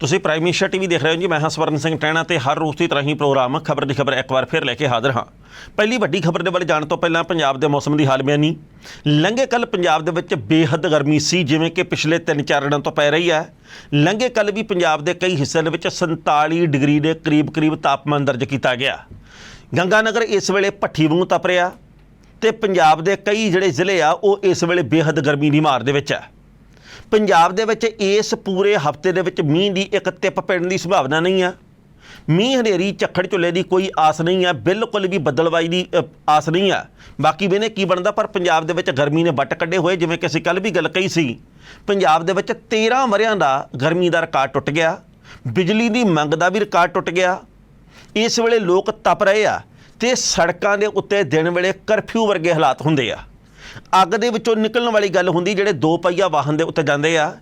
ਤੁਸੀਂ prime minister TV ਦੇਖ ਰਹੇ ਹੋ ਜੀ, ਮੈਂ ਹਾਂ ਸਵਰਨ ਸਿੰਘ ਟੈਣਾ ਤੇ ਹਰ ਰੋਜ਼ ਦੀ ਤਰ੍ਹਾਂ ਹੀ ਪ੍ਰੋਗਰਾਮ ਖਬਰ ਦੀ ਖਬਰ ਇੱਕ ਵਾਰ ਫਿਰ ਲੈ ਕੇ ਹਾਜ਼ਰ ਹਾਂ। ਪਹਿਲੀ ਵੱਡੀ ਖਬਰ ਦੇ ਵੱਲ ਜਾਣ ਤੋਂ ਪਹਿਲਾਂ ਪੰਜਾਬ ਦੇ ਮੌਸਮ ਦੀ ਹਾਲ ਬਿਆਨੀ। ਲੰਘੇ ਕੱਲ ਪੰਜਾਬ ਦੇ ਵਿੱਚ ਬੇਹੱਦ ਗਰਮੀ ਸੀ, ਜਿਵੇਂ ਕਿ ਪਿਛਲੇ 3-4 ਦਿਨਾਂ ਤੋਂ ਪੈ ਰਹੀ ਹੈ। ਲੰਘੇ ਕੱਲ ਵੀ ਪੰਜਾਬ ਦੇ ਕਈ ਹਿੱਸਿਆਂ ਦੇ ਵਿੱਚ 47 ਡਿਗਰੀ ਦੇ ਕਰੀਬ-ਕਰੀਬ ਤਾਪਮਾਨ ਦਰਜ ਕੀਤਾ ਗਿਆ। ਗੰਗਾਨਗਰ ਇਸ ਵੇਲੇ ਭੱਠੀ ਵਾਂਗੂ ਤਪ ਰਿਹਾ ਤੇ ਪੰਜਾਬ ਦੇ ਕਈ ਜਿਹੜੇ ਜ਼ਿਲ੍ਹੇ ਆ, ਉਹ ਇਸ ਵੇਲੇ ਬੇਹੱਦ ਗਰਮੀ ਦੀ ਮਾਰ ਦੇ ਵਿੱਚ ਹੈ। ਪੰਜਾਬ ਦੇ ਵਿੱਚ ਇਸ ਪੂਰੇ ਹਫ਼ਤੇ ਦੇ ਵਿੱਚ ਮੀਂਹ ਦੀ ਇੱਕ ਟਿਪ ਪੈਣ ਦੀ ਸੰਭਾਵਨਾ ਨਹੀਂ ਆ। ਮੀਂਹ ਹਨੇਰੀ ਝੱਖੜ ਝੁੱਲੇ ਦੀ ਕੋਈ ਆਸ ਨਹੀਂ ਆ, ਬਿਲਕੁਲ ਵੀ ਬੱਦਲਵਾਈ ਦੀ ਆਸ ਨਹੀਂ ਆ। ਬਾਕੀ ਵੇਨੇ ਕੀ ਬਣਦਾ, ਪਰ ਪੰਜਾਬ ਦੇ ਵਿੱਚ ਗਰਮੀ ਨੇ ਵੱਟ ਕੱਢੇ ਹੋਏ, ਜਿਵੇਂ ਕਿ ਅਸੀਂ ਕੱਲ ਵੀ ਗੱਲ ਕਹੀ ਸੀ। ਪੰਜਾਬ ਦੇ ਵਿੱਚ 13 ਮਰਿਆਂ ਦਾ ਗਰਮੀ ਦਾ ਰਿਕਾਰਡ ਟੁੱਟ ਗਿਆ। ਬਿਜਲੀ ਦੀ ਮੰਗ ਦਾ ਵੀ ਰਿਕਾਰਡ ਟੁੱਟ ਗਿਆ। ਇਸ ਵੇਲੇ ਲੋਕ ਤਪ ਰਹੇ ਆ ਤੇ ਸੜਕਾਂ ਦੇ ਉੱਤੇ ਦਿਨ ਵੇਲੇ ਕਰਫਿਊ ਵਰਗੇ ਹਾਲਾਤ ਹੁੰਦੇ ਆ। ਅੱਗ ਦੇ ਵਿੱਚੋਂ ਨਿਕਲਣ ਵਾਲੀ ਗੱਲ ਹੁੰਦੀ ਜਿਹੜੇ ਦੋ ਪਹੀਆ ਵਾਹਨ ਦੇ ਉੱਤੇ ਜਾਂਦੇ ਆ।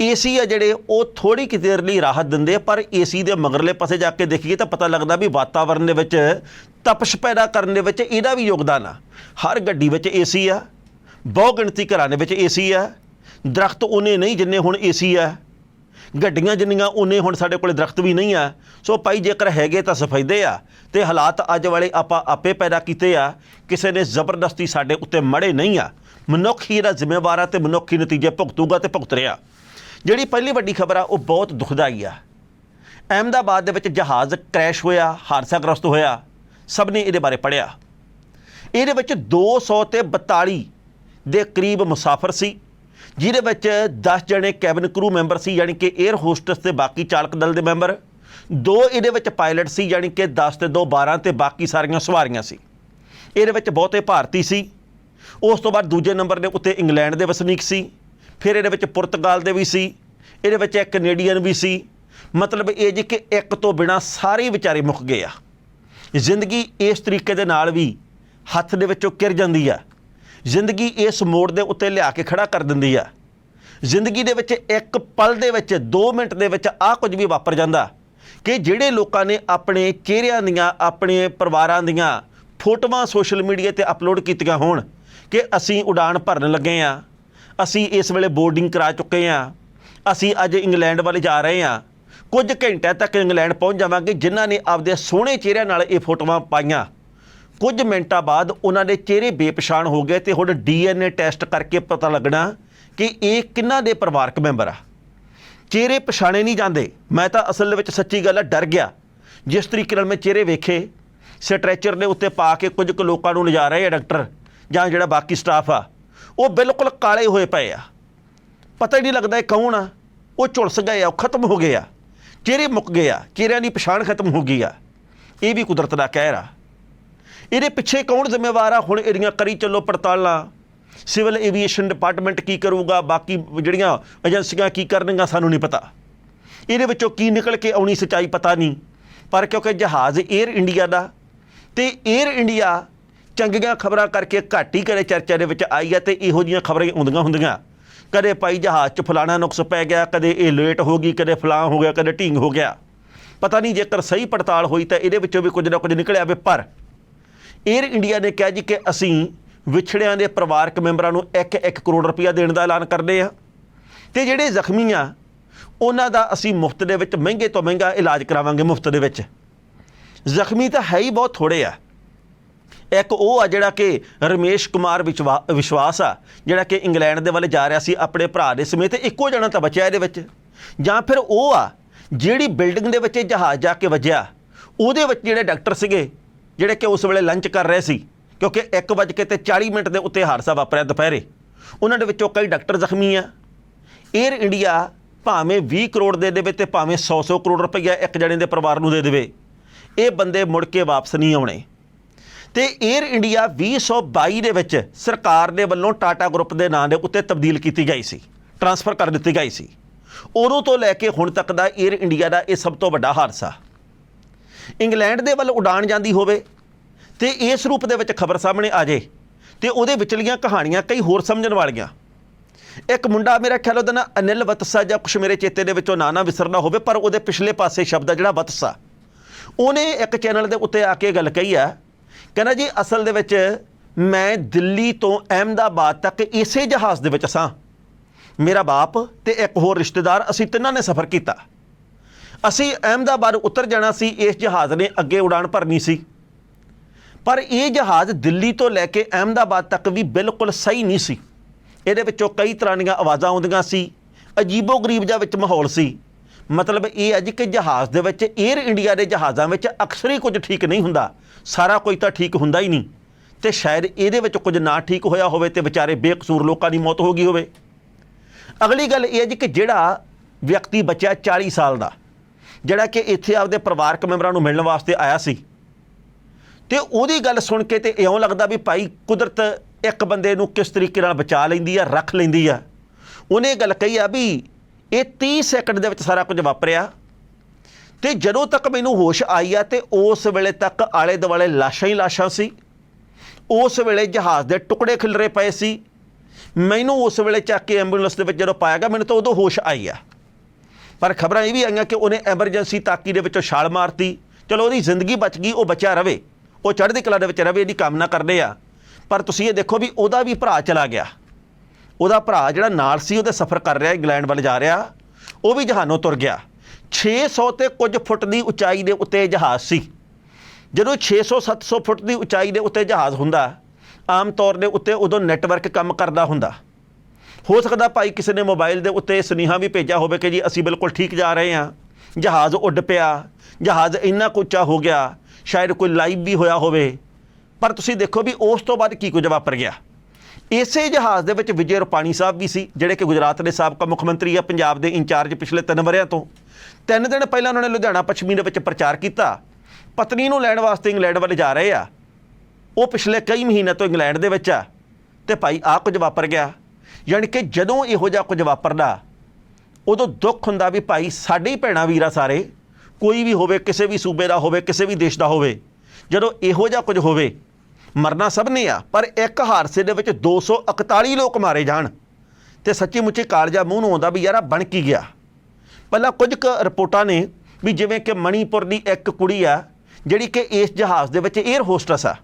ਏਸੀ ਆ ਜਿਹੜੇ, ਉਹ ਥੋੜੀ ਕਿ ਦੇਰ ਲਈ ਰਾਹਤ ਦਿੰਦੇ ਆ, ਪਰ ਏਸੀ ਦੇ ਮਗਰਲੇ ਪਾਸੇ ਜਾ ਕੇ ਦੇਖੀਏ ਤਾਂ ਪਤਾ ਲੱਗਦਾ ਵੀ ਵਾਤਾਵਰਣ ਦੇ ਵਿੱਚ ਤਪਸ਼ ਪੈਦਾ ਕਰਨ ਦੇ ਵਿੱਚ ਇਹਦਾ ਵੀ ਯੋਗਦਾਨ ਆ। ਹਰ ਗੱਡੀ ਵਿੱਚ ਏਸੀ ਆ ਬਹੁ ਗਿਣਤੀ ਘਰਾਂ ਦੇ ਵਿੱਚ ਏਸੀ ਆ, ਦਰਖਤ ਉਹਨੇ ਨਹੀਂ ਜਿੰਨੇ ਹੁਣ ਏਸੀ ਆ। ਗੱਡੀਆਂ ਜਿੰਨੀਆਂ ਉਨੇ ਹੁਣ ਸਾਡੇ ਕੋਲੇ ਦਰਖਤ ਵੀ ਨਹੀਂ ਆ, ਸੋ ਭਾਈ ਜੇਕਰ ਹੈਗੇ ਤਾਂ ਸਫਾਇਦੇ ਆ, ਤੇ ਹਾਲਾਤ ਅੱਜ ਵਾਲੇ ਆਪਾਂ ਆਪੇ ਪੈਦਾ ਕੀਤੇ ਆ, ਕਿਸੇ ਨੇ ਜ਼ਬਰਦਸਤੀ ਸਾਡੇ ਉੱਤੇ ਮੜੇ ਨਹੀਂ ਆ, ਮਨੁੱਖ ਹੀ ਇਹਦਾ ਜ਼ਿੰਮੇਵਾਰ ਆ ਤੇ ਮਨੁੱਖ ਹੀ ਨਤੀਜੇ ਭੁਗਤੂਗਾ ਤੇ ਭੁਗਤ ਰਿਹਾ। ਜਿਹੜੀ ਪਹਿਲੀ ਵੱਡੀ ਖਬਰ ਆ, ਉਹ ਬਹੁਤ ਦੁਖਦਾਈ ਆ। ਅਹਿਮਦਾਬਾਦ ਦੇ ਵਿੱਚ ਜਹਾਜ਼ ਕ੍ਰੈਸ਼ ਹੋਇਆ, ਹਾਦਸਾਗ੍ਰਸਤ ਹੋਇਆ, ਸਭ ਨੇ ਇਹਦੇ ਬਾਰੇ ਪੜਿਆ ਇਹਦੇ ਵਿੱਚ 200 ਤੇ 42 ਦੇ ਕਰੀਬ ਮੁਸਾਫਰ ਸੀ। ਜਿਹਦੇ ਵਿੱਚ 10 ਜਣੇ ਕੈਬਨ ਕਰੂ ਮੈਂਬਰ ਸੀ, ਯਾਨੀ ਕਿ 에ਅਰ ਹੋਸਟਸ ਤੇ ਬਾਕੀ ਚਾਲਕ ਦਲ ਦੇ ਮੈਂਬਰ। ਦੋ ਇਹਦੇ ਵਿੱਚ ਪਾਇਲਟ ਸੀ, ਯਾਨੀ ਕਿ 10 ਤੇ 2 12 ਤੇ ਬਾਕੀ ਸਾਰੀਆਂ ਸਵਾਰੀਆਂ ਸੀ। ਇਹਦੇ ਵਿੱਚ ਬਹੁਤੇ ਭਾਰਤੀ ਸੀ। ਉਸ ਤੋਂ ਬਾਅਦ ਦੂਜੇ ਨੰਬਰ ਦੇ ਉੱਤੇ ਇੰਗਲੈਂਡ ਦੇ ਵਸਨੀਕ ਸੀ। ਫਿਰ ਇਹਦੇ ਵਿੱਚ ਪੁਰਤਗਾਲ ਦੇ ਵੀ ਸੀ। ਇਹਦੇ ਵਿੱਚ ਇੱਕ ਕੈਨੇਡੀਅਨ ਵੀ ਸੀ। ਮਤਲਬ ਇਹ ਜੀ ਕਿ ਇੱਕ ਤੋਂ ਬਿਨਾ ਸਾਰੇ ਵਿਚਾਰੇ ਮੁੱਕ ਗਏ ਆ। ਜ਼ਿੰਦਗੀ ਇਸ ਤਰੀਕੇ ਦੇ ਨਾਲ ਵੀ ਹੱਥ ਦੇ ਵਿੱਚੋਂ ਕਿਰ ਜਾਂਦੀ ਆ। ਜ਼ਿੰਦਗੀ ਇਸ ਮੋੜ ਦੇ ਉੱਤੇ ਲਿਆ ਕੇ ਖੜਾ ਕਰ ਦਿੰਦੀ ਆ। ਜ਼ਿੰਦਗੀ ਦੇ ਵਿੱਚ ਇੱਕ ਪਲ ਦੇ ਵਿੱਚ 2 ਮਿੰਟ ਦੇ ਵਿੱਚ ਆਹ ਕੁਝ ਵੀ ਵਾਪਰ ਜਾਂਦਾ। ਕਿ ਜਿਹੜੇ ਲੋਕਾਂ ਨੇ ਆਪਣੇ ਚਿਹਰਿਆਂ ਦੀਆਂ, ਆਪਣੇ ਪਰਿਵਾਰਾਂ ਦੀਆਂ ਫੋਟੋਆਂ ਸੋਸ਼ਲ ਮੀਡੀਆ ਤੇ ਅਪਲੋਡ ਕੀਤੀਆਂ ਹੋਣ ਕਿ ਅਸੀਂ ਉਡਾਨ ਭਰਨ ਲੱਗੇ ਆ, ਅਸੀਂ ਇਸ ਵੇਲੇ ਬੋਰਡਿੰਗ ਕਰਾ ਚੁੱਕੇ ਆ, ਅਸੀਂ ਅੱਜ ਇੰਗਲੈਂਡ ਵੱਲ ਜਾ ਰਹੇ ਆ। ਕੁਝ ਘੰਟਿਆਂ ਤੱਕ ਇੰਗਲੈਂਡ ਪਹੁੰਚ ਜਾਵਾਂਗੇ, ਜਿਨ੍ਹਾਂ ਨੇ ਆਪਦੇ ਸੋਹਣੇ ਚਿਹਰਿਆਂ ਨਾਲ ਇਹ ਫੋਟੋਆਂ ਪਾਈਆਂ। ਕੁਝ ਮਿੰਟਾਂ ਬਾਅਦ ਉਹਨਾਂ ਦੇ ਚਿਹਰੇ ਬੇਪਛਾਣ ਹੋ ਗਏ ਤੇ ਹੁਣ ਡੀਐਨਏ ਟੈਸਟ ਕਰਕੇ ਪਤਾ ਲੱਗਣਾ ਕਿ ਇਹ ਕਿੰਨਾ ਦੇ ਪਰਿਵਾਰਕ ਮੈਂਬਰ ਆ। ਚਿਹਰੇ ਪਛਾਣੇ ਨਹੀਂ ਜਾਂਦੇ। ਮੈਂ ਤਾਂ ਅਸਲ ਦੇ ਵਿੱਚ ਸੱਚੀ ਗੱਲ ਆ, ਡਰ ਗਿਆ। ਜਿਸ ਤਰੀਕੇ ਨਾਲ ਮੈਂ ਚਿਹਰੇ ਵੇਖੇ, ਸਟ੍ਰੈਚਰ ਦੇ ਉੱਤੇ ਪਾ ਕੇ ਕੁਝ ਕੁ ਲੋਕਾਂ ਨੂੰ ਲਿਜਾ ਰਹੇ ਆ, ਡਾਕਟਰ, ਜਾਂ ਜਿਹੜਾ ਬਾਕੀ ਸਟਾਫ ਆ, ਉਹ ਬਿਲਕੁਲ ਕਾਲੇ ਹੋਏ ਪਏ ਆ। ਪਤਾ ਹੀ ਨਹੀਂ ਲੱਗਦਾ ਇਹ ਕੌਣ ਆ। ਉਹ ਝੁਲਸ ਗਏ ਆ, ਉਹ ਖਤਮ ਹੋ ਗਏ ਆ। ਚਿਹਰੇ ਮੁੱਕ ਗਏ ਆ, ਚਿਹਰਿਆਂ ਦੀ ਪਛਾਣ ਖਤਮ ਹੋ ਗਈ ਆ। ਇਹ ਵੀ ਕੁਦਰਤ ਦਾ ਕਹਿਰ ਆ। ਇਹਦੇ ਪਿੱਛੇ ਕੌਣ ਜ਼ਿੰਮੇਵਾਰ ਆ? ਹੁਣ ਇਹਦੀਆਂ ਕਰੀ ਚੱਲੋ ਪੜਤਾਲਾਂ। ਸਿਵਲ ਏਵੀਏਸ਼ਨ ਡਿਪਾਰਟਮੈਂਟ ਕੀ ਕਰੂਗਾ? ਬਾਕੀ ਜਿਹੜੀਆਂ ਏਜੰਸੀਆਂ ਕੀ ਕਰਨਗੀਆਂ ਸਾਨੂੰ ਨਹੀਂ ਪਤਾ। ਇਹਦੇ ਵਿੱਚੋਂ ਕੀ ਨਿਕਲ ਕੇ ਆਉਣੀ ਸਚਾਈ ਪਤਾ ਨਹੀਂ। ਪਰ ਕਿਉਂਕਿ ਜਹਾਜ਼ 에ਅਰ ਇੰਡੀਆ ਦਾ ਤੇ 에ਅਰ ਇੰਡੀਆ ਚੰਗੀਆਂ ਖਬਰਾਂ ਕਰਕੇ ਘੱਟ ਹੀ ਕਰੇ ਚਰਚਾ ਦੇ ਵਿੱਚ ਆਈ ਹੈ ਤੇ ਇਹੋ ਜੀਆਂ ਖਬਰਾਂ ਆਉਂਦੀਆਂ ਹੁੰਦੀਆਂ। ਕਦੇ ਭਾਈ ਜਹਾਜ਼ 'ਚ ਫਲਾਣਾ ਨੁਕਸ ਪੈ ਗਿਆ, ਕਦੇ ਇਹ ਲੇਟ ਹੋ ਗਈ, ਕਦੇ ਫਲਾਂ ਹੋ ਗਿਆ, ਕਦੇ ਢੀਂਗ ਹੋ ਗਿਆ। ਪਤਾ ਨਹੀਂ ਜੇਕਰ ਸਹੀ ਪੜਤਾਲ ਹੋਈ ਤਾਂ ਇਹਦੇ ਵਿੱਚੋਂ ਵੀ ਕੁਝ ਨਾ ਕੁਝ ਨਿਕਲਿਆ ਵੇ ਪਰ 에ਅਰ ਇੰਡੀਆ ਨੇ ਕਿਹਾ ਜੀ ਕਿ ਅਸੀਂ ਵਿਛੜਿਆਂ ਦੇ ਪਰਿਵਾਰਕ ਮੈਂਬਰਾਂ ਨੂੰ 1-1 ਕਰੋੜ ਰੁਪਇਆ ਦੇਣ ਦਾ ਐਲਾਨ ਕਰਦੇ ਆ ਤੇ ਜਿਹੜੇ ਜ਼ਖਮੀ ਆ, ਉਹਨਾਂ ਦਾ ਅਸੀਂ ਮੁਫਤ ਦੇ ਵਿੱਚ ਮਹਿੰਗੇ ਤੋਂ ਮਹਿੰਗਾ ਇਲਾਜ ਕਰਾਵਾਂਗੇ ਮੁਫਤ ਦੇ ਵਿੱਚ। ਜ਼ਖਮੀ ਤਾਂ ਹੈ ਹੀ ਬਹੁਤ ਥੋੜੇ ਆ। ਇੱਕ ਉਹ ਆ ਜਿਹੜਾ ਕਿ ਰਮੇਸ਼ ਕੁਮਾਰ ਵਿਸ਼ਵਾ- ਵਿਸ਼ਵਾਸ ਆ, ਜਿਹੜਾ ਕਿ ਇੰਗਲੈਂਡ ਦੇ ਵੱਲ ਜਾ ਰਿਹਾ ਸੀ ਆਪਣੇ ਭਰਾ ਦੇ ਸਮੇਤ ਇੱਕੋ ਜਣਾ ਤਾਂ ਬਚਿਆ ਇਹਦੇ ਵਿੱਚ। ਜਾਂ ਫਿਰ ਉਹ ਆ, ਜਿਹੜੀ ਬਿਲਡਿੰਗ ਦੇ ਵਿੱਚ ਇਹ ਜਹਾਜ਼ ਜਾ ਕੇ ਵੱਜਿਆ, ਉਹਦੇ ਵਿੱਚ ਜਿਹੜੇ ਡਾਕਟਰ ਸੀਗੇ ਜਿਹੜੇ ਕਿ ਉਸ ਵੇਲੇ ਲੰਚ ਕਰ ਰਹੇ ਸੀ, ਕਿਉਂਕਿ 1:00 ਤੇ 40 ਮਿੰਟ ਦੇ ਉੱਤੇ ਹਾਦਸਾ ਵਾਪਰਿਆ ਦੁਪਹਿਰੇ। ਉਹਨਾਂ ਦੇ ਵਿੱਚੋਂ ਕਈ ਡਾਕਟਰ ਜ਼ਖਮੀ ਆ। 에ਅਰ ਇੰਡੀਆ ਭਾਵੇਂ 20 ਕਰੋੜ ਦੇ ਦੇਵੇ ਤੇ ਭਾਵੇਂ 100-100 ਕਰੋੜ ਰੁਪਈਆ ਇੱਕ ਜਣੇ ਦੇ ਪਰਿਵਾਰ ਨੂੰ ਦੇ ਦੇਵੇ। ਇਹ ਬੰਦੇ ਮੁੜ ਕੇ ਵਾਪਸ ਨਹੀਂ ਆਉਣੇ। ਤੇ 에ਅਰ ਇੰਡੀਆ 2022 ਦੇ ਵਿੱਚ ਸਰਕਾਰ ਦੇ ਵੱਲੋਂ ਟਾਟਾ ਗਰੁੱਪ ਦੇ ਨਾਂ ਦੇ ਉੱਤੇ ਤਬਦੀਲ ਕੀਤੀ ਗਈ ਸੀ। ਟ੍ਰਾਂਸਫਰ ਕਰ ਦਿੱਤੀ ਗਈ ਸੀ। ਉਦੋਂ ਤੋਂ ਲੈ ਕੇ ਹੁਣ ਤੱਕ ਦਾ 에ਅਰ ਇੰਡੀਆ ਦਾ ਇਹ ਸਭ ਤੋਂ ਵੱਡਾ ਹਾਦਸਾ। ਇੰਗਲੈਂਡ ਦੇ ਵੱਲ ਉਡਾਨ ਜਾਂਦੀ ਹੋਵੇ ਤੇ ਇਸ ਰੂਪ ਦੇ ਵਿੱਚ ਖਬਰ ਸਾਹਮਣੇ ਆ ਜੇ ਤੇ ਉਹਦੇ ਵਿਚਲੀਆਂ ਕਹਾਣੀਆਂ ਕਈ ਹੋਰ ਸਮਝਣ ਵਾਲੀਆਂ। ਇੱਕ ਮੁੰਡਾ ਮੇਰਾ ਖਿਆਲ ਉਹਦਾ ਨਾਂ ਅਨਿਲ ਵਤਸਾ ਜਾਂ ਕੁਛ ਮੇਰੇ ਚੇਤੇ ਦੇ ਵਿੱਚੋਂ ਨਾਂ ਨਾ ਵਿਸਰਨਾ ਹੋਵੇ, ਪਰ ਉਹਦੇ ਪਿਛਲੇ ਪਾਸੇ ਸ਼ਬਦ ਆ ਜਿਹੜਾ ਵਤਸਾ। ਉਹਨੇ ਇੱਕ ਚੈਨਲ ਦੇ ਉੱਤੇ ਆ ਕੇ ਗੱਲ ਕਹੀ ਆ, ਕਹਿੰਦਾ ਜੀ ਅਸਲ ਦੇ ਵਿੱਚ ਮੈਂ ਦਿੱਲੀ ਤੋਂ ਅਹਿਮਦਾਬਾਦ ਤੱਕ ਇਸੇ ਜਹਾਜ਼ ਦੇ ਵਿੱਚ ਸਾਂ। ਮੇਰਾ ਬਾਪ ਤੇ ਇੱਕ ਹੋਰ ਰਿਸ਼ਤੇਦਾਰ, ਅਸੀਂ ਤਿੰਨਾਂ ਨੇ ਸਫ਼ਰ ਕੀਤਾ। ਅਸੀਂ ਅਹਿਮਦਾਬਾਦ ਉਤਰ ਜਾਣਾ ਸੀ, ਇਸ ਜਹਾਜ਼ ਨੇ ਅੱਗੇ ਉਡਾਨ ਭਰਨੀ ਸੀ। ਪਰ ਇਹ ਜਹਾਜ਼ ਦਿੱਲੀ ਤੋਂ ਲੈ ਕੇ ਅਹਿਮਦਾਬਾਦ ਤੱਕ ਵੀ ਬਿਲਕੁਲ ਸਹੀ ਨਹੀਂ ਸੀ। ਇਹਦੇ ਵਿੱਚੋਂ ਕਈ ਤਰ੍ਹਾਂ ਦੀਆਂ ਆਵਾਜ਼ਾਂ ਆਉਂਦੀਆਂ ਸੀ, ਅਜੀਬੋ-ਗਰੀਬ ਜਿਹਾ ਵਿੱਚ ਮਾਹੌਲ ਸੀ। ਮਤਲਬ ਇਹ ਹੈ ਜੀ ਕਿ ਜਹਾਜ਼ ਦੇ ਵਿੱਚ 에ਅਰ ਇੰਡੀਆ ਦੇ ਜਹਾਜ਼ਾਂ ਵਿੱਚ ਅਕਸਰ ਹੀ ਕੁਝ ਠੀਕ ਨਹੀਂ ਹੁੰਦਾ। ਸਾਰਾ ਕੁਝ ਤਾਂ ਠੀਕ ਹੁੰਦਾ ਹੀ ਨਹੀਂ। ਤੇ ਸ਼ਾਇਦ ਇਹਦੇ ਵਿੱਚ ਕੁਝ ਨਾ ਠੀਕ ਹੋਇਆ ਹੋਵੇ ਤੇ ਵਿਚਾਰੇ ਬੇਕਸੂਰ ਲੋਕਾਂ ਦੀ ਮੌਤ ਹੋ ਗਈ ਹੋਵੇ। ਅਗਲੀ ਗੱਲ ਇਹ ਹੈ ਜੀ ਕਿ ਜਿਹੜਾ ਵਿਅਕਤੀ ਬਚਿਆ 40 ਸਾਲ ਦਾ ਜਿਹੜਾ ਕਿ ਇੱਥੇ ਆਪਦੇ ਪਰਿਵਾਰਕ ਮੈਂਬਰਾਂ ਨੂੰ ਮਿਲਣ ਵਾਸਤੇ ਆਇਆ ਸੀ। ਤੇ ਉਹਦੀ ਗੱਲ ਸੁਣ ਕੇ ਤੇ ਇਉਂ ਲੱਗਦਾ ਵੀ ਭਾਈ ਕੁਦਰਤ ਇੱਕ ਬੰਦੇ ਨੂੰ ਕਿਸ ਤਰੀਕੇ ਨਾਲ ਬਚਾ ਲੈਂਦੀ ਆ, ਰੱਖ ਲੈਂਦੀ ਆ। ਉਹਨੇ ਇਹ ਗੱਲ ਕਹੀ ਆ ਵੀ ਇਹ 30 ਸੈਕਿੰਡ ਦੇ ਵਿੱਚ ਸਾਰਾ ਕੁਝ ਵਾਪਰਿਆ। ਤੇ ਜਦੋਂ ਤੱਕ ਮੈਨੂੰ ਹੋਸ਼ ਆਈ ਆ ਤੇ ਉਸ ਵੇਲੇ ਤੱਕ ਆਲੇ ਦੁਆਲੇ ਲਾਸ਼ਾਂ ਹੀ ਲਾਸ਼ਾਂ ਸੀ। ਉਸ ਵੇਲੇ ਜਹਾਜ਼ ਦੇ ਟੁਕੜੇ ਖਿਲਰੇ ਪਏ ਸੀ। ਮੈਨੂੰ ਉਸ ਵੇਲੇ ਚੱਕ ਕੇ ਐਂਬੂਲੈਂਸ ਦੇ ਵਿੱਚ ਜਦੋਂ ਪਾਇਆ ਗਿਆ, ਮੈਨੂੰ ਤਾਂ ਉਦੋਂ ਹੋਸ਼ ਆਈ ਆ। ਪਰ ਖਬਰਾਂ ਇਹ ਵੀ ਆਈਆਂ ਕਿ ਉਹਨੇ ਐਮਰਜੈਂਸੀ ਤਾਕੀ ਦੇ ਵਿੱਚੋਂ ਛਾਲ ਮਾਰਤੀ। ਚਲੋ ਉਹਦੀ ਜ਼ਿੰਦਗੀ ਬਚ ਗਈ, ਉਹ ਬਚਿਆ ਰਵੇ। ਉਹ ਚੜ੍ਹਦੀ ਕਲਾ ਦੇ ਵਿੱਚ ਰਵੇ, ਇਹਦੀ ਕਾਮਨਾ ਕਰਦੇ ਆ। ਪਰ ਤੁਸੀਂ ਇਹ ਦੇਖੋ ਵੀ ਉਹਦਾ ਵੀ ਭਰਾ ਚਲਾ ਗਿਆ। ਉਹਦਾ ਭਰਾ ਜਿਹੜਾ ਨਾਲ ਸੀ, ਉਹਦੇ ਸਫ਼ਰ ਕਰ ਰਿਹਾ, ਇੰਗਲੈਂਡ ਵੱਲ ਜਾ ਰਿਹਾ। ਉਹ ਵੀ ਜਹਾਨੋਂ ਤੁਰ ਗਿਆ। 600 ਤੇ ਕੁਝ ਫੁੱਟ ਦੀ ਉਚਾਈ ਦੇ ਉੱਤੇ ਜਹਾਜ਼ ਸੀ। ਜਦੋਂ 600 700 ਫੁੱਟ ਦੀ ਉਚਾਈ ਦੇ ਉੱਤੇ ਜਹਾਜ਼ ਹੁੰਦਾ, ਆਮ ਤੌਰ ਦੇ ਉੱਤੇ ਉਦੋਂ ਨੈਟਵਰਕ ਕੰਮ ਕਰਦਾ ਹੁੰਦਾ। ਹੋ ਸਕਦਾ ਭਾਈ ਕਿਸੇ ਨੇ ਮੋਬਾਈਲ ਦੇ ਉੱਤੇ ਸੁਨੇਹਾ ਵੀ ਭੇਜਿਆ ਹੋਵੇ ਕਿ ਜੀ ਅਸੀਂ ਬਿਲਕੁਲ ਠੀਕ ਜਾ ਰਹੇ ਹਾਂ। ਜਹਾਜ਼ ਉੱਡ ਪਿਆ, ਜਹਾਜ਼ ਇੰਨਾ ਕੁ ਉੱਚਾ ਹੋ ਗਿਆ, ਸ਼ਾਇਦ ਕੋਈ ਲਾਈਵ ਵੀ ਹੋਇਆ ਹੋਵੇ। ਪਰ ਤੁਸੀਂ ਦੇਖੋ ਵੀ ਉਸ ਤੋਂ ਬਾਅਦ ਕੀ ਕੁਝ ਵਾਪਰ ਗਿਆ। ਇਸੇ ਜਹਾਜ਼ ਦੇ ਵਿੱਚ ਵਿਜੇ ਰੁਪਾਣੀ ਸਾਹਿਬ ਵੀ ਸੀ, ਜਿਹੜੇ ਕਿ ਗੁਜਰਾਤ ਦੇ ਸਾਬਕਾ ਮੁੱਖ ਮੰਤਰੀ ਆ, ਪੰਜਾਬ ਦੇ ਇੰਚਾਰਜ ਪਿਛਲੇ 3 ਵਰਿਆਂ ਤੋਂ। ਤਿੰਨ ਦਿਨ ਪਹਿਲਾਂ ਉਹਨਾਂ ਨੇ ਲੁਧਿਆਣਾ ਪੱਛਮੀ ਦੇ ਵਿੱਚ ਪ੍ਰਚਾਰ ਕੀਤਾ। ਪਤਨੀ ਨੂੰ ਲੈਣ ਵਾਸਤੇ ਇੰਗਲੈਂਡ ਵੱਲ ਜਾ ਰਹੇ ਆ। ਉਹ ਪਿਛਲੇ ਕਈ ਮਹੀਨੇ ਤੋਂ ਇੰਗਲੈਂਡ ਦੇ ਵਿੱਚ ਆ। ਤੇ ਭਾਈ ਆ ਕੁਝ ਵਾਪਰ ਗਿਆ। ਯਾਨੀ ਕਿ ਜਦੋਂ ਇਹੋ ਜਿਹਾ ਕੁਝ ਵਾਪਰਦਾ, ਉਦੋਂ ਦੁੱਖ ਹੁੰਦਾ ਵੀ ਭਾਈ ਸਾਡੇ ਹੀ ਭੈਣਾ ਵੀਰਾ ਸਾਰੇ, ਕੋਈ ਵੀ ਹੋਵੇ, ਕਿਸੇ ਵੀ ਸੂਬੇ ਦਾ ਹੋਵੇ, ਕਿਸੇ ਵੀ ਦੇਸ਼ ਦਾ ਹੋਵੇ, ਜਦੋਂ ਇਹੋ ਜਿਹਾ ਕੁਝ ਹੋਵੇ, ਮਰਨਾ ਸਭ ਨੇ ਆ, ਪਰ ਇੱਕ ਹਾਦਸੇ ਦੇ ਵਿੱਚ 241 ਲੋਕ ਮਾਰੇ ਜਾਣ। ਤੇ ਸੱਚੀ ਮੁੱਚੀ ਕਾਲਜਾ ਮੂੰਹ ਨੂੰ ਆਉਂਦਾ ਵੀ ਯਾਰ ਬਣ ਕੀ ਗਿਆ। ਪਹਿਲਾਂ ਕੁਝ ਕੁ ਰਿਪੋਰਟਾਂ ਨੇ ਵੀ ਜਿਵੇਂ ਕਿ ਮਣੀਪੁਰ ਦੀ ਇੱਕ ਕੁੜੀ ਆ, ਜਿਹੜੀ ਕਿ ਇਸ ਜਹਾਜ਼ ਦੇ ਵਿੱਚ 에ਅਰ ਹੋਸਟਸ ਆ।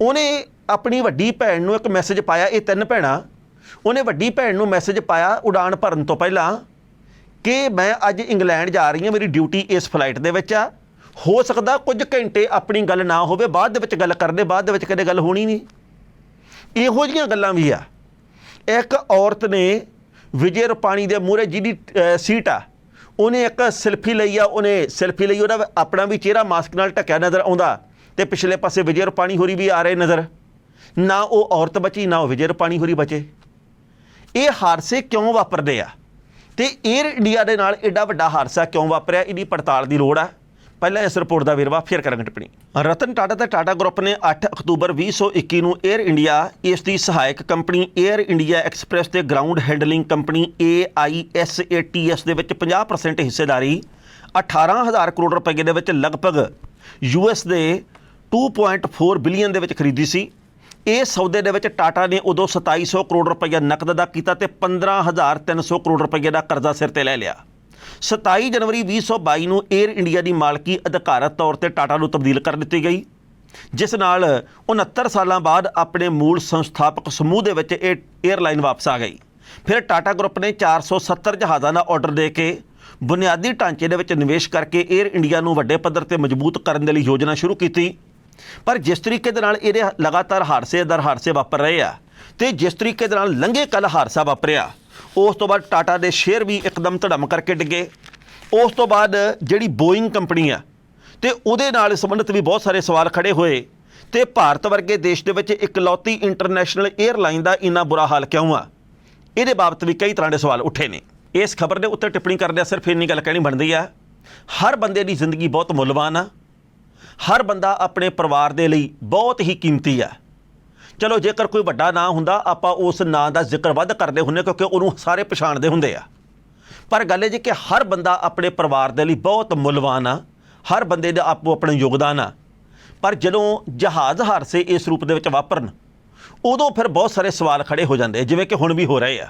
ਉਹਨੇ ਆਪਣੀ ਵੱਡੀ ਭੈਣ ਨੂੰ ਇੱਕ ਮੈਸੇਜ ਪਾਇਆ, ਇਹ ਤਿੰਨ ਭੈਣਾਂ ਉਹਨੇ ਵੱਡੀ ਭੈਣ ਨੂੰ ਮੈਸੇਜ ਪਾਇਆ ਉਡਾਨ ਭਰਨ ਤੋਂ ਪਹਿਲਾਂ ਕਿ ਮੈਂ ਅੱਜ ਇੰਗਲੈਂਡ ਜਾ ਰਹੀ ਹਾਂ, ਮੇਰੀ ਡਿਊਟੀ ਇਸ ਫਲਾਈਟ ਦੇ ਵਿੱਚ ਆ। ਹੋ ਸਕਦਾ ਕੁਝ ਘੰਟੇ ਆਪਣੀ ਗੱਲ ਨਾ ਹੋਵੇ, ਬਾਅਦ ਦੇ ਵਿੱਚ ਗੱਲ ਕਰਦੇ ਬਾਅਦ ਦੇ ਵਿੱਚ ਕਦੇ ਗੱਲ ਹੋਣੀ ਨਹੀਂ। ਇਹੋ ਜਿਹੀਆਂ ਗੱਲਾਂ ਵੀ ਆ। ਇੱਕ ਔਰਤ ਨੇ ਵਿਜੇ ਰੁਪਾਣੀ ਦੇ ਮੂਹਰੇ ਜਿਹਦੀ ਸੀਟ ਆ, ਉਹਨੇ ਇੱਕ ਸੈਲਫੀ ਲਈ ਆ, ਉਹਨੇ ਸੈਲਫੀ ਲਈ, ਉਹਦਾ ਆਪਣਾ ਵੀ ਚਿਹਰਾ ਮਾਸਕ ਨਾਲ ਢੱਕਿਆ ਨਜ਼ਰ ਆਉਂਦਾ ਤੇ ਪਿਛਲੇ ਪਾਸੇ ਵਿਜੇ ਰੁਪਾਣੀ ਹੋਰੀ ਵੀ ਆ ਰਹੇ ਨਜ਼ਰ। ਨਾ ਉਹ ਔਰਤ ਬਚੀ, ਨਾ ਉਹ ਵਿਜੇ ਰੁਪਾਣੀ ਹੋਰੀ ਬਚੇ। ਇਹ ਹਾਦਸੇ ਕਿਉਂ ਵਾਪਰਦੇ ਆ? ਤੇ 에ਅਰ ਇੰਡੀਆ ਦੇ ਨਾਲ ਐਡਾ ਵੱਡਾ ਹਾਦਸਾ ਕਿਉਂ ਵਾਪਰਿਆ? ਇਹਦੀ ਪੜਤਾਲ ਦੀ ਲੋੜ ਆ। ਪਹਿਲਾਂ ਇਸ ਰਿਪੋਰਟ ਦਾ ਵੇਰਵਾ ਫਿਰ ਕਰਾਂਗੇ ਟਿੱਪਣੀ। ਰਤਨ ਟਾਟਾ ਤੇ ਟਾਟਾ ਗਰੁੱਪ ਨੇ 8 ਅਕਤੂਬਰ 2021 ਨੂੰ 에ਅਰ ਇੰਡੀਆ ਇਸ ਦੀ ਸਹਾਇਕ ਕੰਪਨੀ 에ਅਰ ਇੰਡੀਆ ਐਕਸਪ੍ਰੈਸ ਤੇ ਗਰਾਊਂਡ ਹੈਂਡਲਿੰਗ ਕੰਪਨੀ AISATS ਦੇ ਵਿੱਚ 50% ਹਿੱਸੇਦਾਰੀ 18000 ਕਰੋੜ ਰੁਪਏ ਦੇ ਵਿੱਚ ਲਗਭਗ ਯੂਐਸ ਦੇ 2.4 ਬਿਲੀਅਨ ਦੇ ਵਿੱਚ ਖਰੀਦੀ ਸੀ। ਇਹ ਸੌਦੇ ਦੇ ਵਿੱਚ ਟਾਟਾ ਨੇ ਉਦੋਂ 2700 ਕਰੋੜ ਰੁਪਏ ਨਕਦ ਦਾ ਕੀਤਾ ਤੇ 15300 ਕਰੋੜ ਰੁਪਏ ਦਾ ਕਰਜ਼ਾ ਸਿਰ ਤੇ ਲੈ ਲਿਆ। 27 ਜਨਵਰੀ 2022 ਨੂੰ 에ਅਰ ਇੰਡੀਆ ਦੀ ਮਾਲਕੀ ਅਧਿਕਾਰਤ ਤੌਰ ਤੇ ਟਾਟਾ ਨੂੰ ਤਬਦੀਲ ਕਰ ਦਿੱਤੀ ਗਈ, ਜਿਸ ਨਾਲ 69 ਸਾਲਾਂ ਬਾਅਦ ਆਪਣੇ ਮੂਲ ਸੰਸਥਾਪਕ ਸਮੂਹ ਦੇ ਵਿੱਚ ਇਹ 에ਅਰਲਾਈਨ ਵਾਪਸ ਆ ਗਈ। ਫਿਰ ਟਾਟਾ ਗਰੁੱਪ ਨੇ 470 ਜਹਾਜ਼ਾਂ ਦਾ ਆਰਡਰ ਦੇ ਕੇ ਬੁਨਿਆਦੀ ਢਾਂਚੇ ਦੇ ਵਿੱਚ ਨਿਵੇਸ਼ ਕਰਕੇ 에ਅਰ ਇੰਡੀਆ ਨੂੰ ਵੱਡੇ ਪੱਧਰ ਤੇ ਮਜ਼ਬੂਤ ਕਰਨ ਦੇ ਲਈ ਯੋਜਨਾ ਸ਼ੁਰੂ ਕੀਤੀ। ਪਰ ਜਿਸ ਤਰੀਕੇ ਦੇ ਨਾਲ ਇਹਦੇ ਲਗਾਤਾਰ ਹਾਦਸੇ ਦਰ ਹਾਦਸੇ ਵਾਪਰ ਰਹੇ ਆ ਤੇ ਜਿਸ ਤਰੀਕੇ ਦੇ ਨਾਲ ਲੰਘੇ ਕੱਲ ਹਾਦਸਾ ਵਾਪਰਿਆ, ਉਸ ਤੋਂ ਬਾਅਦ ਟਾਟਾ ਦੇ ਸ਼ੇਅਰ ਵੀ ਇੱਕਦਮ ਧੜਮ ਕਰਕੇ ਡਿੱਗੇ। ਉਸ ਤੋਂ ਬਾਅਦ ਜਿਹੜੀ ਬੋਇੰਗ ਕੰਪਨੀ ਆ ਤੇ ਉਹਦੇ ਨਾਲ ਸੰਬੰਧਿਤ ਵੀ ਬਹੁਤ ਸਾਰੇ ਸਵਾਲ ਖੜੇ ਹੋਏ ਤੇ ਭਾਰਤ ਵਰਗੇ ਦੇਸ਼ ਦੇ ਵਿੱਚ ਇਕਲੌਤੀ ਇੰਟਰਨੈਸ਼ਨਲ 에ਅਰਲਾਈਨ ਦਾ ਇੰਨਾ ਬੁਰਾ ਹਾਲ ਕਿਉਂ ਆ? ਇਹਦੇ ਬਾਬਤ ਵੀ ਕਈ ਤਰ੍ਹਾਂ ਦੇ ਸਵਾਲ ਉੱਠੇ ਨੇ। ਇਸ ਖਬਰ ਦੇ ਉੱਤੇ ਟਿੱਪਣੀ ਕਰਦਿਆਂ ਸਿਰਫ ਇੰਨੀ ਗੱਲ ਕਹਿਣੀ ਬਣਦੀ ਆ, ਹਰ ਬੰਦੇ ਦੀ ਜ਼ਿੰਦਗੀ ਬਹੁਤ ਮੁੱਲਵਾਨ ਆ। ਹਰ ਬੰਦਾ ਆਪਣੇ ਪਰਿਵਾਰ ਦੇ ਲਈ ਬਹੁਤ ਹੀ ਕੀਮਤੀ ਆ ਚਲੋ, ਜੇਕਰ ਕੋਈ ਵੱਡਾ ਨਾਂ ਹੁੰਦਾ, ਆਪਾਂ ਉਸ ਨਾਂ ਦਾ ਜ਼ਿਕਰ ਵੱਧ ਕਰਦੇ ਹੁੰਨੇ ਕਿਉਂਕਿ ਉਹਨੂੰ ਸਾਰੇ ਪਛਾਣਦੇ ਹੁੰਦੇ ਆ। ਪਰ ਗੱਲ ਇਹ ਜੀ ਕਿ ਹਰ ਬੰਦਾ ਆਪਣੇ ਪਰਿਵਾਰ ਦੇ ਲਈ ਬਹੁਤ ਮੁੱਲਵਾਨ ਆ, ਹਰ ਬੰਦੇ ਦਾ ਆਪੋ ਆਪਣਾ ਯੋਗਦਾਨ ਆ। ਪਰ ਜਦੋਂ ਜਹਾਜ਼ ਹਾਦਸੇ ਇਸ ਰੂਪ ਦੇ ਵਿੱਚ ਵਾਪਰਨ, ਉਦੋਂ ਫਿਰ ਬਹੁਤ ਸਾਰੇ ਸਵਾਲ ਖੜੇ ਹੋ ਜਾਂਦੇ ਜਿਵੇਂ ਕਿ ਹੁਣ ਵੀ ਹੋ ਰਹੇ ਆ।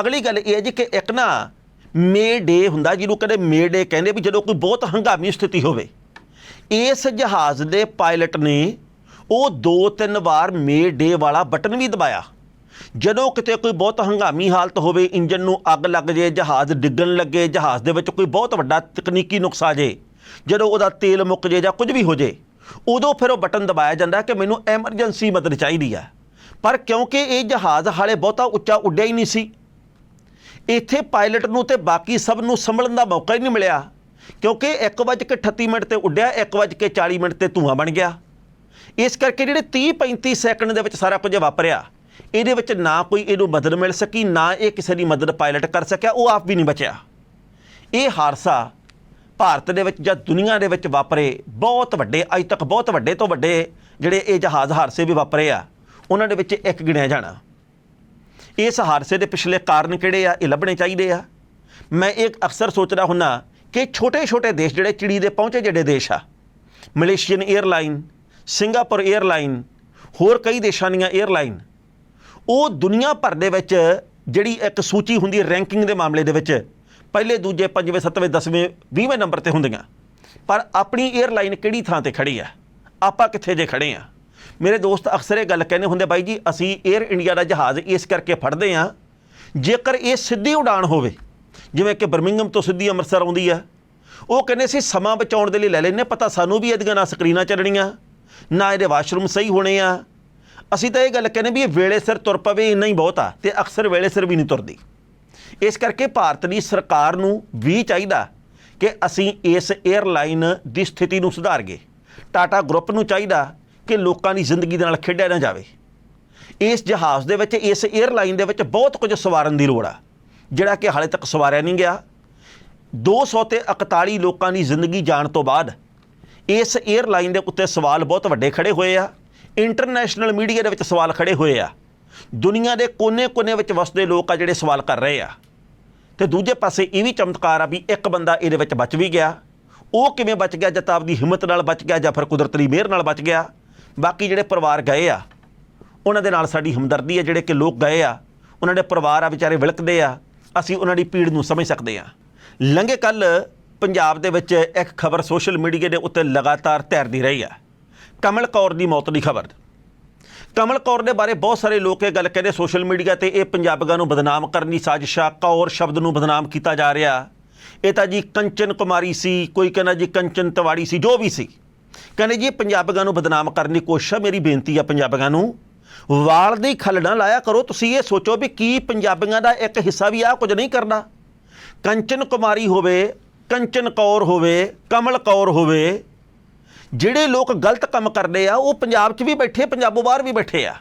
ਅਗਲੀ ਗੱਲ ਇਹ ਹੈ ਜੀ ਕਿ ਇੱਕ ਨਾ ਮੇ ਡੇ ਹੁੰਦਾ, ਜਿਹਨੂੰ ਕਹਿੰਦੇ ਮੇ ਡੇ ਕਹਿੰਦੇ ਵੀ ਜਦੋਂ ਕੋਈ ਬਹੁਤ ਹੰਗਾਮੀ ਸਥਿਤੀ ਹੋਵੇ ਇਸ ਜਹਾਜ਼ ਦੇ ਪਾਇਲਟ ਨੇ ਉਹ ਦੋ ਤਿੰਨ ਵਾਰ ਮੇ ਡੇ ਵਾਲਾ ਬਟਨ ਵੀ ਦਬਾਇਆ। ਜਦੋਂ ਕਿਤੇ ਕੋਈ ਬਹੁਤ ਹੰਗਾਮੀ ਹਾਲਤ ਹੋਵੇ ਇੰਜਨ ਨੂੰ ਅੱਗ ਲੱਗ ਜੇ, ਜਹਾਜ਼ ਡਿੱਗਣ ਲੱਗੇ, ਜਹਾਜ਼ ਦੇ ਵਿੱਚ ਕੋਈ ਬਹੁਤ ਵੱਡਾ ਤਕਨੀਕੀ ਨੁਕਸ ਜੇ, ਜਦੋਂ ਉਹਦਾ ਤੇਲ ਮੁੱਕ ਜੇ ਜਾਂ ਕੁਝ ਵੀ ਹੋ ਜੇ, ਉਦੋਂ ਫਿਰ ਉਹ ਬਟਨ ਦਬਾਇਆ ਜਾਂਦਾ ਕਿ ਮੈਨੂੰ ਐਮਰਜੈਂਸੀ ਮਦਦ ਚਾਹੀਦੀ ਆ। ਪਰ ਕਿਉਂਕਿ ਇਹ ਜਹਾਜ਼ ਹਾਲੇ ਬਹੁਤਾ ਉੱਚਾ ਉੱਡਿਆ ਹੀ ਨਹੀਂ ਸੀ, ਇੱਥੇ ਪਾਇਲਟ ਨੂੰ ਤੇ ਬਾਕੀ ਸਭ ਨੂੰ ਸੰਭਲਣ ਦਾ ਮੌਕਾ ਹੀ ਨਹੀਂ ਮਿਲਿਆ। ਕਿਉਂਕਿ 1:38 ਮਿੰਟ ਤੇ ਉੱਡਿਆ 1:40 ਮਿੰਟ ਤੇ ਧੂਆਂ ਬਣ ਗਿਆ। ਇਸ ਕਰਕੇ ਜਿਹੜੇ 30 35 ਸੈਕਿੰਡ ਦੇ ਵਿੱਚ ਸਾਰਾ ਕੁਝ ਵਾਪਰਿਆ, ਇਹਦੇ ਵਿੱਚ ਨਾ ਕੋਈ ਇਹਨੂੰ ਮਦਦ ਮਿਲ ਸਕੀ, ਨਾ ਇਹ ਕਿਸੇ ਦੀ ਮਦਦ ਪਾਇਲਟ ਕਰ ਸਕਿਆ, ਉਹ ਆਪ ਵੀ ਨਹੀਂ ਬਚਿਆ। ਇਹ ਹਾਦਸਾ ਭਾਰਤ ਦੇ ਵਿੱਚ ਜਾਂ ਦੁਨੀਆ ਦੇ ਵਿੱਚ ਵਾਪਰੇ ਬਹੁਤ ਵੱਡੇ, ਅੱਜ ਤੱਕ ਬਹੁਤ ਵੱਡੇ ਤੋਂ ਵੱਡੇ ਜਿਹੜੇ ਇਹ ਜਹਾਜ਼ ਹਾਦਸੇ ਵੀ ਵਾਪਰੇ ਆ, ਉਹਨਾਂ ਦੇ ਵਿੱਚ ਇੱਕ ਗਿਣਿਆ ਜਾਣਾ। ਇਸ ਹਾਦਸੇ ਦੇ ਪਿਛਲੇ ਕਾਰਨ ਕਿਹੜੇ ਆ, ਇਹ ਲੱਭਣੇ ਚਾਹੀਦੇ ਆ। ਮੈਂ ਇਹ ਅਕਸਰ ਸੋਚਦਾ ਹੁੰਨਾ ਕਿ ਛੋਟੇ-ਛੋਟੇ ਦੇਸ਼ ਜਿਹੜੇ ਚਿੜੀ ਦੇ ਪਹੁੰਚੇ ਜਿਹੜੇ ਦੇਸ਼ ਆ, ਮਲੇਸ਼ੀਅਨ 에ਅਰਲਾਈਨ ਸਿੰਗਾਪੁਰ 에ਅਰਲਾਈਨ ਹੋਰ ਕਈ ਦੇਸ਼ਾਂ ਦੀਆਂ 에ਅਰਲਾਈਨ ਉਹ ਦੁਨੀਆ ਭਰ ਦੇ ਵਿੱਚ ਜਿਹੜੀ ਇੱਕ ਸੂਚੀ ਹੁੰਦੀ ਹੈ ਰੈਂਕਿੰਗ ਦੇ ਮਾਮਲੇ ਦੇ ਵਿੱਚ, ਪਹਿਲੇ, ਦੂਜੇ, ਪੰਜਵੇਂ, ਸੱਤਵੇਂ, ਦਸਵੇਂ 20ਵੇਂ ਨੰਬਰ ਤੇ ਹੁੰਦੀਆਂ। ਪਰ ਆਪਣੀ 에ਅਰਲਾਈਨ ਕਿਹੜੀ ਥਾਂ ਤੇ ਖੜੀ ਆ ਆਪਾਂ ਕਿੱਥੇ ਜੇ ਖੜੇ ਆ ਮੇਰੇ ਦੋਸਤ ਅਕਸਰ ਇਹ ਗੱਲ ਕਹਿੰਦੇ ਹੁੰਦੇ ਬਾਈ ਜੀ, ਅਸੀਂ 에ਅਰ ਇੰਡੀਆ ਦਾ ਜਹਾਜ਼ ਇਸ ਕਰਕੇ ਫੜਦੇ ਆ ਜੇਕਰ ਇਹ ਸਿੱਧੀ ਉਡਾਣ ਹੋਵੇ ਜਿਵੇਂ ਕਿ ਬਰਮਿੰਗਮ ਤੋਂ ਸਿੱਧੀ ਅੰਮ੍ਰਿਤਸਰ ਆਉਂਦੀ ਆ। ਉਹ ਕਹਿੰਦੇ ਸੀ ਸਮਾਂ ਬਚਾਉਣ ਦੇ ਲਈ ਲੈ ਲੈਨੇ ਪਤਾ ਸਾਨੂੰ ਵੀ ਇਹਦੀਆਂ ਨਾ ਸਕਰੀਨਾਂ ਚੱਲਣੀਆਂ, ਨਾ ਇਹਦੇ ਵਾਸ਼ਰੂਮ ਸਹੀ ਹੋਣੇ ਆ। ਅਸੀਂ ਤਾਂ ਇਹ ਗੱਲ ਕਹਿੰਦੇ ਵੀ ਇਹ ਵੇਲੇ ਸਿਰ ਤੁਰ ਪਵੇ, ਇੰਨਾ ਹੀ ਬਹੁਤ ਆ, ਤੇ ਅਕਸਰ ਵੇਲੇ ਸਿਰ ਵੀ ਨਹੀਂ ਤੁਰਦੀ। ਇਸ ਕਰਕੇ ਭਾਰਤ ਦੀ ਸਰਕਾਰ ਨੂੰ ਵੀ ਚਾਹੀਦਾ ਕਿ ਅਸੀਂ ਇਸ 에ਅਰਲਾਈਨ ਦੀ ਸਥਿਤੀ ਨੂੰ ਸੁਧਾਰੀਏ। ਟਾਟਾ ਗਰੁੱਪ ਨੂੰ ਚਾਹੀਦਾ ਕਿ ਲੋਕਾਂ ਦੀ ਜ਼ਿੰਦਗੀ ਦੇ ਨਾਲ ਖੇਡਿਆ ਨਾ ਜਾਵੇ। ਇਸ ਜਹਾਜ਼ ਦੇ ਵਿੱਚ, ਇਸ 에ਅਰਲਾਈਨ ਦੇ ਵਿੱਚ ਬਹੁਤ ਕੁਝ ਸਵਾਰਨ ਦੀ ਲੋੜ ਆ। ਜਿਹੜਾ ਕਿ ਹਾਲੇ ਤੱਕ ਸਵਾਰਿਆ ਨਹੀਂ ਗਿਆ। 200 ਤੇ 41 ਲੋਕਾਂ ਦੀ ਜ਼ਿੰਦਗੀ ਜਾਣ ਤੋਂ ਬਾਅਦ ਇਸ 에ਅਰਲਾਈਨ ਦੇ ਉੱਤੇ ਸਵਾਲ ਬਹੁਤ ਵੱਡੇ ਖੜੇ ਹੋਏ ਆ। ਇੰਟਰਨੈਸ਼ਨਲ ਮੀਡੀਆ ਦੇ ਵਿੱਚ ਸਵਾਲ ਖੜੇ ਹੋਏ ਆ। ਦੁਨੀਆ ਦੇ ਕੋਨੇ-ਕੋਨੇ ਵਿੱਚ ਵਸਦੇ ਲੋਕ ਆ ਜਿਹੜੇ ਸਵਾਲ ਕਰ ਰਹੇ ਆ। ਤੇ ਦੂਜੇ ਪਾਸੇ ਇਹ ਵੀ ਚਮਤਕਾਰ ਆ ਵੀ ਇੱਕ ਬੰਦਾ ਇਹਦੇ ਵਿੱਚ ਬਚ ਵੀ ਗਿਆ। ਉਹ ਕਿਵੇਂ ਬਚ ਗਿਆ? ਜਾਂ ਤਾਂ ਆਪਦੀ ਹਿੰਮਤ ਨਾਲ ਬਚ ਗਿਆ ਜਾਂ ਫਿਰ ਕੁਦਰਤ ਦੀ ਮਿਹਰ ਨਾਲ ਬਚ ਗਿਆ। ਬਾਕੀ ਜਿਹੜੇ ਪਰਿਵਾਰ ਗਏ ਆ, ਉਹਨਾਂ ਦੇ ਨਾਲ ਸਾਡੀ ਹਮਦਰਦੀ ਹੈ ਜਿਹੜੇ ਕਿ ਲੋਕ ਗਏ ਆ, ਉਹਨਾਂ ਦੇ ਪਰਿਵਾਰ ਆ ਵਿਚਾਰੇ ਵਿਲਕਦੇ ਆ। ਅਸੀਂ ਉਹਨਾਂ ਦੀ ਪੀੜ ਨੂੰ ਸਮਝ ਸਕਦੇ ਹਾਂ। ਲੰਘੇ ਕੱਲ ਪੰਜਾਬ ਦੇ ਵਿੱਚ ਇੱਕ ਖਬਰ ਸੋਸ਼ਲ ਮੀਡੀਆ ਦੇ ਉੱਤੇ ਲਗਾਤਾਰ ਤੈਰਦੀ ਰਹੀ ਆ ਕਮਲ ਕੌਰ ਦੀ ਮੌਤ ਦੀ ਖਬਰ। ਕਮਲ ਕੌਰ ਦੇ ਬਾਰੇ ਬਹੁਤ ਸਾਰੇ ਲੋਕ ਇਹ ਗੱਲ ਕਹਿੰਦੇ, ਸੋਸ਼ਲ ਮੀਡੀਆ ਤੇ ਇਹ ਪੰਜਾਬੀਆਂ ਨੂੰ ਬਦਨਾਮ ਕਰਨ ਦੀ ਸਾਜ਼ਿਸ਼ ਆ। ਕੌਰ ਸ਼ਬਦ ਨੂੰ ਬਦਨਾਮ ਕੀਤਾ ਜਾ ਰਿਹਾ। ਇਹ ਤਾਂ ਜੀ ਕੰਚਨ ਕੁਮਾਰੀ ਸੀ, ਕੋਈ ਕਹਿੰਦਾ ਜੀ ਕੰਚਨ ਤਵਾੜੀ ਸੀ, ਜੋ ਵੀ ਸੀ। ਕਹਿੰਦੇ ਜੀ ਇਹ ਪੰਜਾਬੀਆਂ ਨੂੰ ਬਦਨਾਮ ਕਰਨ ਦੀ ਕੋਸ਼ਿਸ਼ ਆ। ਮੇਰੀ ਬੇਨਤੀ ਆ ਪੰਜਾਬੀਆਂ ਨੂੰ ਵਾਲ ਦੀ ਖੱਲ ਨਾ ਲਾਇਆ ਕਰੋ। ਤੁਸੀਂ ਇਹ ਸੋਚੋ ਵੀ ਕੀ ਪੰਜਾਬੀਆਂ ਦਾ ਇੱਕ ਹਿੱਸਾ ਵੀ ਆ ਕੁਝ ਨਹੀਂ ਕਰਨਾ ਕੰਚਨ ਕੁਮਾਰੀ ਹੋਵੇ, ਕੰਚਨ ਕੌਰ ਹੋਵੇ, ਕਮਲ ਕੌਰ ਹੋਵੇ, ਜਿਹੜੇ ਲੋਕ ਗਲਤ ਕੰਮ ਕਰਦੇ ਆ, ਉਹ ਪੰਜਾਬ 'ਚ ਵੀ ਬੈਠੇ, ਪੰਜਾਬੋਂ ਬਾਹਰ ਵੀ ਬੈਠੇ ਆ।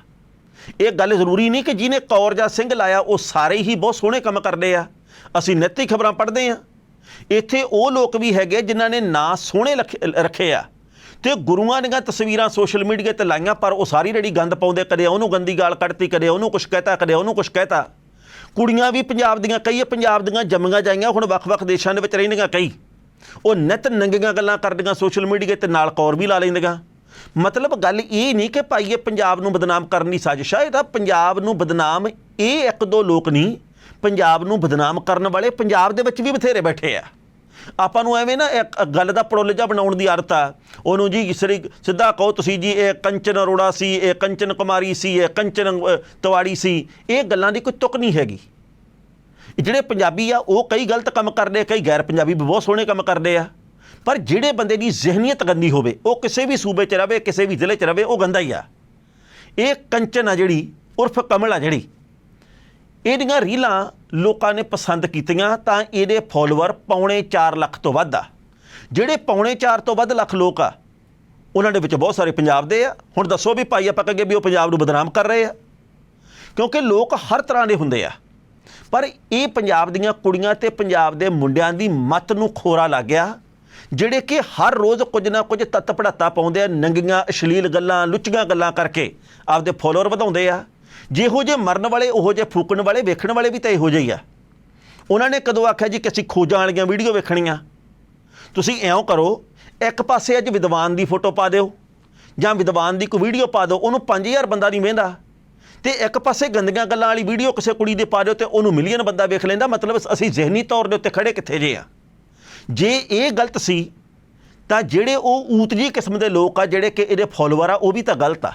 ਇਹ ਗੱਲ ਜ਼ਰੂਰੀ ਨਹੀਂ ਕਿ ਜਿਹਨੇ ਕੌਰ ਜਾਂ ਸਿੰਘ ਲਾਇਆ, ਉਹ ਸਾਰੇ ਹੀ ਬਹੁਤ ਸੋਹਣੇ ਕੰਮ ਕਰਦੇ ਆ। ਅਸੀਂ ਨਿੱਤ ਖਬਰਾਂ ਪੜ੍ਹਦੇ ਆ। ਇੱਥੇ ਉਹ ਲੋਕ ਵੀ ਹੈਗੇ ਜਿਨ੍ਹਾਂ ਨੇ ਨਾਂ ਸੋਹਣੇ ਲਖ- ਰੱਖੇ ਆ। ਤੇ ਗੁਰੂਆਂ ਦੀਆਂ ਤਸਵੀਰਾਂ ਸੋਸ਼ਲ ਮੀਡੀਆ ਤੇ ਲਾਈਆਂ, ਪਰ ਉਹ ਸਾਰੀ ਜਿਹੜੀ ਗੰਦ ਪਾਉਂਦੇ, ਕਦੇ ਉਹਨੂੰ ਗੰਦੀ ਗਾਲ ਕੱਢਤੀ, ਕਦੇ ਉਹਨੂੰ ਕੁਝ ਕਹਿਤਾ, ਕਦੇ ਉਹਨੂੰ ਕੁਝ ਕਹਿਤਾ। ਕੁੜੀਆਂ ਵੀ ਪੰਜਾਬ ਦੀਆਂ, ਕਈ ਪੰਜਾਬ ਦੀਆਂ ਜੰਮੀਆਂ ਜਾਈਆਂ, ਹੁਣ ਵੱਖ-ਵੱਖ ਦੇਸ਼ਾਂ ਦੇ ਵਿੱਚ ਰਹਿੰਦੀਆਂ, ਕਈ। ਉਹ ਨਿਤ ਨੰਗੀਆਂ ਗੱਲਾਂ ਕਰਦੀਆਂ ਸੋਸ਼ਲ ਮੀਡੀਆ ਤੇ, ਨਾਲ ਕੌਰ ਵੀ ਲਾ ਲੈਂਦੀਆਂ। ਮਤਲਬ ਗੱਲ ਇਹ ਨਹੀਂ ਕਿ ਭਾਈ ਇਹ ਪੰਜਾਬ ਨੂੰ ਬਦਨਾਮ ਕਰਨ ਦੀ ਸਾਜ਼ਿਸ਼ ਆ, ਇਹ ਤਾਂ ਪੰਜਾਬ ਨੂੰ ਬਦਨਾਮ, ਇਹ ਇੱਕ ਦੋ ਲੋਕ ਨਹੀਂ, ਪੰਜਾਬ ਨੂੰ ਬਦਨਾਮ ਕਰਨ ਵਾਲੇ ਪੰਜਾਬ ਦੇ ਵਿੱਚ ਵੀ ਬਥੇਰੇ ਬੈਠੇ ਆ। ਆਪਾਂ ਨੂੰ ਐਵੇਂ ਨਾ ਇੱਕ ਗੱਲ ਦਾ ਪੜੋਲਜਾ ਬਣਾਉਣ ਦੀ ਆਦਤ ਆ। ਉਹਨੂੰ ਜੀ ਸਰੀ ਸਿੱਧਾ ਕਹੋ ਤੁਸੀਂ ਜੀ, ਇਹ ਕੰਚਨ ਅਰੋੜਾ ਸੀ, ਇਹ ਕੰਚਨ ਕੁਮਾਰੀ ਸੀ, ਇਹ ਕੰਚਨ ਤਵਾੜੀ ਸੀ। ਇਹ ਗੱਲਾਂ ਦੀ ਕੋਈ ਤੁਕ ਨਹੀਂ ਹੈਗੀ। ਜਿਹੜੇ ਪੰਜਾਬੀ ਆ, ਉਹ ਕਈ ਗਲਤ ਕੰਮ ਕਰਦੇ ਕਈ ਗੈਰ ਪੰਜਾਬੀ ਵੀ ਬਹੁਤ ਸੋਹਣੇ ਕੰਮ ਕਰਦੇ ਆ। ਪਰ ਜਿਹੜੇ ਬੰਦੇ ਦੀ ਜ਼ਿਹਨੀਅਤ ਗੰਦੀ ਹੋਵੇ, ਉਹ ਕਿਸੇ ਵੀ ਸੂਬੇ 'ਚ ਰਵੇ, ਕਿਸੇ ਵੀ ਜ਼ਿਲ੍ਹੇ 'ਚ ਰਵੇ, ਉਹ ਗੰਦਾ ਹੀ ਆ। ਇਹ ਕੰਚਨ ਆ ਜਿਹੜੀ, ਉਰਫ ਕਮਲ ਆ ਜਿਹੜੀ। ਇਹਦੀਆਂ ਰੀਲਾਂ ਲੋਕਾਂ ਨੇ ਪਸੰਦ ਕੀਤੀਆਂ ਤਾਂ ਇਹਦੇ ਫਾਲੋਅਰ ਪੌਣੇ 4 ਲੱਖ ਤੋਂ ਵੱਧ ਆ। ਜਿਹੜੇ ਪੌਣੇ 4 ਤੋਂ ਵੱਧ ਲੱਖ ਲੋਕ ਆ, ਉਹਨਾਂ ਦੇ ਵਿੱਚ ਬਹੁਤ ਸਾਰੇ ਪੰਜਾਬ ਦੇ ਆ। ਹੁਣ ਦੱਸੋ ਵੀ ਭਾਈ ਆਪਾਂ ਕਹਾਂਗੇ ਵੀ ਉਹ ਪੰਜਾਬ ਨੂੰ ਬਦਨਾਮ ਕਰ ਰਹੇ ਆ। ਕਿਉਂਕਿ ਲੋਕ ਹਰ ਤਰ੍ਹਾਂ ਦੇ ਹੁੰਦੇ ਆ। ਪਰ ਇਹ ਪੰਜਾਬ ਦੀਆਂ ਕੁੜੀਆਂ ਤੇ ਪੰਜਾਬ ਦੇ ਮੁੰਡਿਆਂ ਦੀ ਮੱਤ ਨੂੰ ਖੋਰਾ ਲੱਗ ਗਿਆ, ਜਿਹੜੇ ਕਿ ਹਰ ਰੋਜ਼ ਕੁਝ ਨਾ ਕੁਝ ਤੱਤ ਪੜਾਤਾ ਪਾਉਂਦੇ ਆ, ਨੰਗੀਆਂ ਅਸ਼ਲੀਲ ਗੱਲਾਂ, ਲੁੱਚੀਆਂ ਗੱਲਾਂ ਕਰਕੇ ਆਪਦੇ ਫਾਲੋਅਰ ਵਧਾਉਂਦੇ ਆ। ਜਿਹੋ ਜੇ ਮਰਨ ਵਾਲੇ, ਉਹੋ ਜੇ ਫੂਕਣ ਵਾਲੇ, ਵੇਖਣ ਵਾਲੇ ਵੀ ਤਾਂ ਇਹੋ ਜਿਹੇ ਹੀ ਆ। ਉਹਨਾਂ ਨੇ ਕਦੋਂ ਆਖਿਆ ਜੀ ਕਿ ਅਸੀਂ ਖੋਜਾਂ ਵਾਲੀਆਂ ਵੀਡੀਓ ਵੇਖਣੀਆਂ? ਤੁਸੀਂ ਇਉਂ ਕਰੋ, ਇੱਕ ਪਾਸੇ ਅੱਜ ਵਿਦਵਾਨ ਦੀ ਫੋਟੋ ਪਾ ਦਿਓ, ਜਾਂ ਵਿਦਵਾਨ ਦੀ ਕੋਈ ਵੀਡੀਓ ਪਾ ਦਿਓ, ਉਹਨੂੰ 5000 ਬੰਦਾ ਨਹੀਂ ਵੇਂਦਾ। ਤੇ ਇੱਕ ਪਾਸੇ ਗੰਦੀਆਂ ਗੱਲਾਂ ਵਾਲੀ ਵੀਡੀਓ ਕਿਸੇ ਕੁੜੀ ਦੇ ਪਾ ਦਿਓ ਤੇ ਉਹਨੂੰ ਮਿਲੀਅਨ ਬੰਦਾ ਵੇਖ ਲੈਂਦਾ, ਮਤਲਬ ਅਸੀਂ ਜ਼ਿਹਨੀ ਤੌਰ ਦੇ ਉੱਤੇ ਖੜੇ ਕਿੱਥੇ ਜੇ ਆ। ਜੇ ਇਹ ਗਲਤ ਸੀ, ਤਾਂ ਜਿਹੜੇ ਉਹ ਊਤ ਜੀ ਕਿਸਮ ਦੇ ਲੋਕ ਆ, ਜਿਹੜੇ ਕਿ ਇਹਦੇ ਫਾਲੋਅਰ ਆ, ਉਹ ਵੀ ਤਾਂ ਗਲਤ ਆ।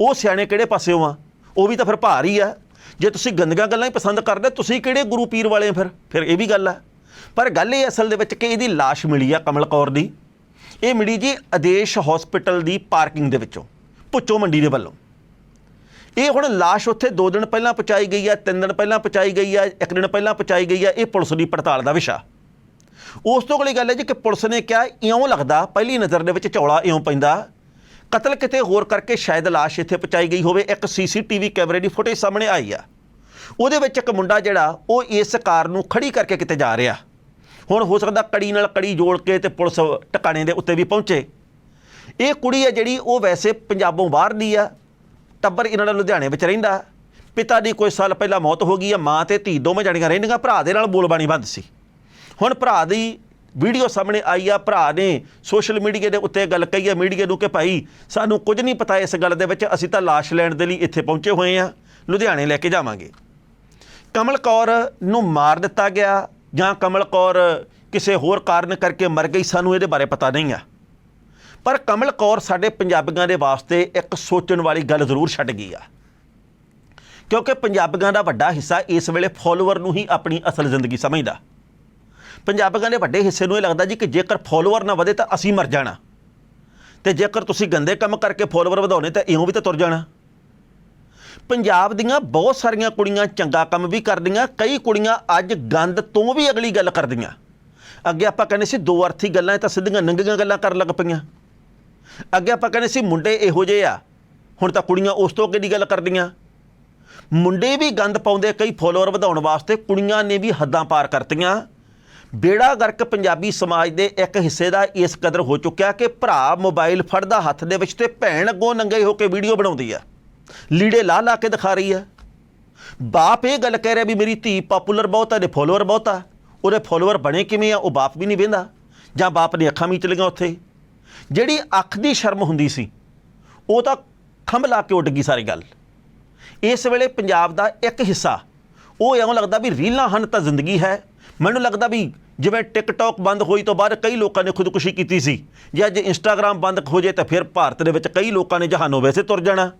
ਉਹ ਸਿਆਣੇ ਕਿਹੜੇ ਪਾਸਿਓਂ ਆ? ਉਹ ਵੀ ਤਾਂ ਫਿਰ ਭਾਰ ਹੀ ਆ। ਜੇ ਤੁਸੀਂ ਗੰਦੀਆਂ ਗੱਲਾਂ ਹੀ ਪਸੰਦ ਕਰਦੇ, ਤੁਸੀਂ ਕਿਹੜੇ ਗੁਰੂ ਪੀਰ ਵਾਲੇ ਆ ਫਿਰ? ਫਿਰ ਇਹ ਵੀ ਗੱਲ ਆ। ਪਰ ਗੱਲ ਇਹ ਅਸਲ ਦੇ ਵਿੱਚ ਕਿ ਇਹਦੀ ਲਾਸ਼ ਮਿਲੀ ਆ ਕਮਲ ਕੌਰ ਦੀ। ਇਹ ਮਿਲੀ ਜੀ ਆਦੇਸ਼ ਹਸਪੀਟਲ ਦੀ ਪਾਰਕਿੰਗ ਦੇ ਵਿੱਚੋਂ ਪੁੱਚੋ ਮੰਡੀ ਦੇ ਵੱਲੋਂ। ਇਹ ਹੁਣ ਲਾਸ਼ ਉੱਥੇ 2 ਦਿਨ ਪਹਿਲਾਂ ਪਹੁੰਚਾਈ ਗਈ ਆ 3 ਦਿਨ ਪਹਿਲਾਂ ਪਹੁੰਚਾਈ ਗਈ ਆ 1 ਦਿਨ ਪਹਿਲਾਂ ਪਹੁੰਚਾਈ ਗਈ ਆ, ਇਹ ਪੁਲਿਸ ਦੀ ਪੜਤਾਲ ਦਾ ਵਿਸ਼ਾ। ਉਸ ਤੋਂ ਅਗਲੀ ਗੱਲ ਹੈ ਜੀ ਕਿ ਪੁਲਿਸ ਨੇ ਕਿਹਾ, ਇਉਂ ਲੱਗਦਾ, ਪਹਿਲੀ ਨਜ਼ਰ ਦੇ ਵਿੱਚ ਚੌਲਾ ਇਉਂ ਪੈਂਦਾ ਕਤਲ ਕਿਤੇ ਹੋਰ ਕਰਕੇ ਸ਼ਾਇਦ ਲਾਸ਼ ਇੱਥੇ ਪਹੁੰਚਾਈ ਗਈ ਹੋਵੇ, ਇੱਕ ਸੀਸੀਟੀਵੀ ਕੈਮਰੇ ਦੀ ਫੁਟੇਜ ਸਾਹਮਣੇ ਆਈ ਆ। ਉਹਦੇ ਵਿੱਚ ਇੱਕ ਮੁੰਡਾ ਜਿਹੜਾ, ਉਹ ਇਸ ਕਾਰ ਨੂੰ ਖੜੀ ਕਰਕੇ ਕਿਤੇ ਜਾ ਰਿਹਾ। ਹੁਣ ਹੋ ਸਕਦਾ ਕੜੀ ਨਾਲ ਕੜੀ ਜੋੜ ਕੇ ਤੇ ਪੁਲਿਸ ਟਿਕਾਣੇ ਦੇ ਉੱਤੇ ਵੀ ਪਹੁੰਚੇ। ਇਹ ਕੁੜੀ ਹੈ ਜਿਹੜੀ, ਉਹ ਵੈਸੇ ਪੰਜਾਬੋਂ ਬਾਹਰ ਦੀ ਆ, ਟੱਬਰ ਇਹਨਾਂ ਦਾ ਲੁਧਿਆਣੇ ਵਿੱਚ ਰਹਿੰਦਾ। ਪਿਤਾ ਦੀ ਕੋਈ ਸਾਲ ਪਹਿਲਾਂ ਮੌਤ ਹੋ ਗਈ ਆ, ਮਾਂ ਤੇ ਧੀ ਦੋਵੇਂ ਜਣੀਆਂ ਰਹਿੰਦੀਆਂ, ਭਰਾ ਦੇ ਨਾਲ ਬੋਲਬਾਣੀ ਬੰਦ ਸੀ। ਹੁਣ ਭਰਾ ਦੀ ਵੀਡੀਓ ਸਾਹਮਣੇ ਆਈ ਆ, ਭਰਾ ਨੇ ਸੋਸ਼ਲ ਮੀਡੀਆ ਦੇ ਉੱਤੇ ਗੱਲ ਕਹੀ ਆ ਮੀਡੀਆ ਨੂੰ ਕਿ ਭਾਈ ਸਾਨੂੰ ਕੁਝ ਨਹੀਂ ਪਤਾ ਇਸ ਗੱਲ ਦੇ ਵਿੱਚ, ਅਸੀਂ ਤਾਂ ਲਾਸ਼ ਲੈਣ ਦੇ ਲਈ ਇੱਥੇ ਪਹੁੰਚੇ ਹੋਏ ਆ, ਲੁਧਿਆਣੇ ਲੈ ਕੇ ਜਾਵਾਂਗੇ। ਕਮਲ ਕੌਰ ਨੂੰ ਮਾਰ ਦਿੱਤਾ ਗਿਆ ਜਾਂ ਕਮਲ ਕੌਰ ਕਿਸੇ ਹੋਰ ਕਾਰਨ ਕਰਕੇ ਮਰ ਗਈ, ਸਾਨੂੰ ਇਹਦੇ ਬਾਰੇ ਪਤਾ ਨਹੀਂ ਆ। ਪਰ ਕਮਲ ਕੌਰ ਸਾਡੇ ਪੰਜਾਬੀਆਂ ਦੇ ਵਾਸਤੇ ਇੱਕ ਸੋਚਣ ਵਾਲੀ ਗੱਲ ਜ਼ਰੂਰ ਛੱਡ ਗਈ ਆ। ਕਿਉਂਕਿ ਪੰਜਾਬੀਆਂ ਦਾ ਵੱਡਾ ਹਿੱਸਾ ਇਸ ਵੇਲੇ ਫੋਲੋਅਰ ਨੂੰ ਹੀ ਆਪਣੀ ਅਸਲ ਜ਼ਿੰਦਗੀ ਸਮਝਦਾ। ਪੰਜਾਬੀਆਂ ਦੇ ਵੱਡੇ ਹਿੱਸੇ ਨੂੰ ਇਹ ਲੱਗਦਾ ਜੀ ਕਿ ਜੇਕਰ ਫੋਲੋਅਰ ਨਾ ਵਧੇ ਤਾਂ ਅਸੀਂ ਮਰ ਜਾਣਾ। ਤੇ ਜੇਕਰ ਤੁਸੀਂ ਗੰਦੇ ਕੰਮ ਕਰਕੇ ਫੋਲੋਅਰ ਵਧਾਉਣੇ ਤਾਂ ਇਉਂ ਵੀ ਤਾਂ ਤੁਰ ਜਾਣਾ। ਪੰਜਾਬ ਦੀਆਂ ਬਹੁਤ ਸਾਰੀਆਂ ਕੁੜੀਆਂ ਚੰਗਾ ਕੰਮ ਵੀ ਕਰਦੀਆਂ, ਕਈ ਕੁੜੀਆਂ ਅੱਜ ਗੰਦ ਤੋਂ ਵੀ ਅਗਲੀ ਗੱਲ ਕਰਦੀਆਂ। ਅੱਗੇ ਆਪਾਂ ਕਹਿੰਦੇ ਸੀ ਦੋ ਅਰਥੀ ਗੱਲਾਂ ਤਾਂ ਸਿੱਧੀਆਂ ਨੰਗੀਆਂ ਗੱਲਾਂ ਕਰਨ ਲੱਗ ਪਈਆਂ। ਅੱਗੇ ਆਪਾਂ ਕਹਿੰਦੇ ਸੀ ਮੁੰਡੇ ਇਹੋ ਜਿਹੇ ਆ, ਹੁਣ ਤਾਂ ਕੁੜੀਆਂ ਉਸ ਤੋਂ ਅੱਗੇ ਦੀ ਗੱਲ ਕਰਦੀਆਂ। ਮੁੰਡੇ ਵੀ ਗੰਦ ਪਾਉਂਦੇ ਕਈ ਫੋਲੋਅਰ ਵਧਾਉਣ ਵਾਸਤੇ ਕੁੜੀਆਂ ਨੇ ਵੀ ਹੱਦਾਂ ਪਾਰ ਕਰਤੀਆਂ। ਬੇੜਾ ਗਰਕ ਪੰਜਾਬੀ ਸਮਾਜ ਦੇ ਇੱਕ ਹਿੱਸੇ ਦਾ ਇਸ ਕਦਰ ਹੋ ਚੁੱਕਿਆ ਕਿ ਭਰਾ ਮੋਬਾਈਲ ਫੜਦਾ ਹੱਥ ਦੇ ਵਿੱਚ ਤੇ ਭੈਣ ਅੱਗੋਂ ਨੰਗੇ ਹੋ ਕੇ ਵੀਡੀਓ ਬਣਾਉਂਦੀ ਆ। ਲੀੜੇ ਲਾ ਲਾ ਕੇ ਦਿਖਾ ਰਹੀ ਆ। ਬਾਪ ਇਹ ਗੱਲ ਕਹਿ ਰਿਹਾ ਵੀ ਮੇਰੀ ਧੀ ਪਪੂਲਰ ਬਹੁਤ ਆ ਦੇ ਫੋਲੋਅਰ ਬਹੁਤ ਆ। ਉਹਦੇ ਫੋਲੋਅਰ ਬਣੇ ਕਿਵੇਂ ਆ, ਉਹ ਬਾਪ ਵੀ ਨਹੀਂ ਵੇਂਦਾ। ਜਾਂ ਬਾਪ ਨੇ ਅੱਖਾਂ ਮੀਚ ਲਈਆਂ ਉੱਥੇ। ਜਿਹੜੀ ਅੱਖ ਦੀ ਸ਼ਰਮ ਹੁੰਦੀ ਸੀ, ਉਹ ਤਾਂ ਖੰਭ ਲਾ ਕੇ ਉੱਡ ਗਈ ਸਾਰੀ ਗੱਲ। ਇਸ ਵੇਲੇ ਪੰਜਾਬ ਦਾ ਇੱਕ ਹਿੱਸਾ, ਉਹ ਇਉਂ ਲੱਗਦਾ ਵੀ ਰੀਲਾਂ ਹਨ ਤਾਂ ਜ਼ਿੰਦਗੀ ਹੈ। ਮੈਨੂੰ ਲੱਗਦਾ ਵੀ ਜਿਵੇਂ ਟਿਕਟੌਕ ਬੰਦ ਹੋਈ ਤੋਂ ਬਾਅਦ ਕਈ ਲੋਕਾਂ ਨੇ ਖੁਦਕੁਸ਼ੀ ਕੀਤੀ ਸੀ। ਜਾਂ ਜੇ ਅੱਜ ਇੰਸਟਾਗ੍ਰam ਬੰਦ ਹੋ ਜੇ ਤਾਂ ਫਿਰ ਭਾਰਤ ਦੇ ਵਿੱਚ ਕਈ ਲੋਕਾਂ ਨੇ ਜਹਾਨੋਂ ਵੈਸੇ ਤੁਰ ਜਾਣਾ।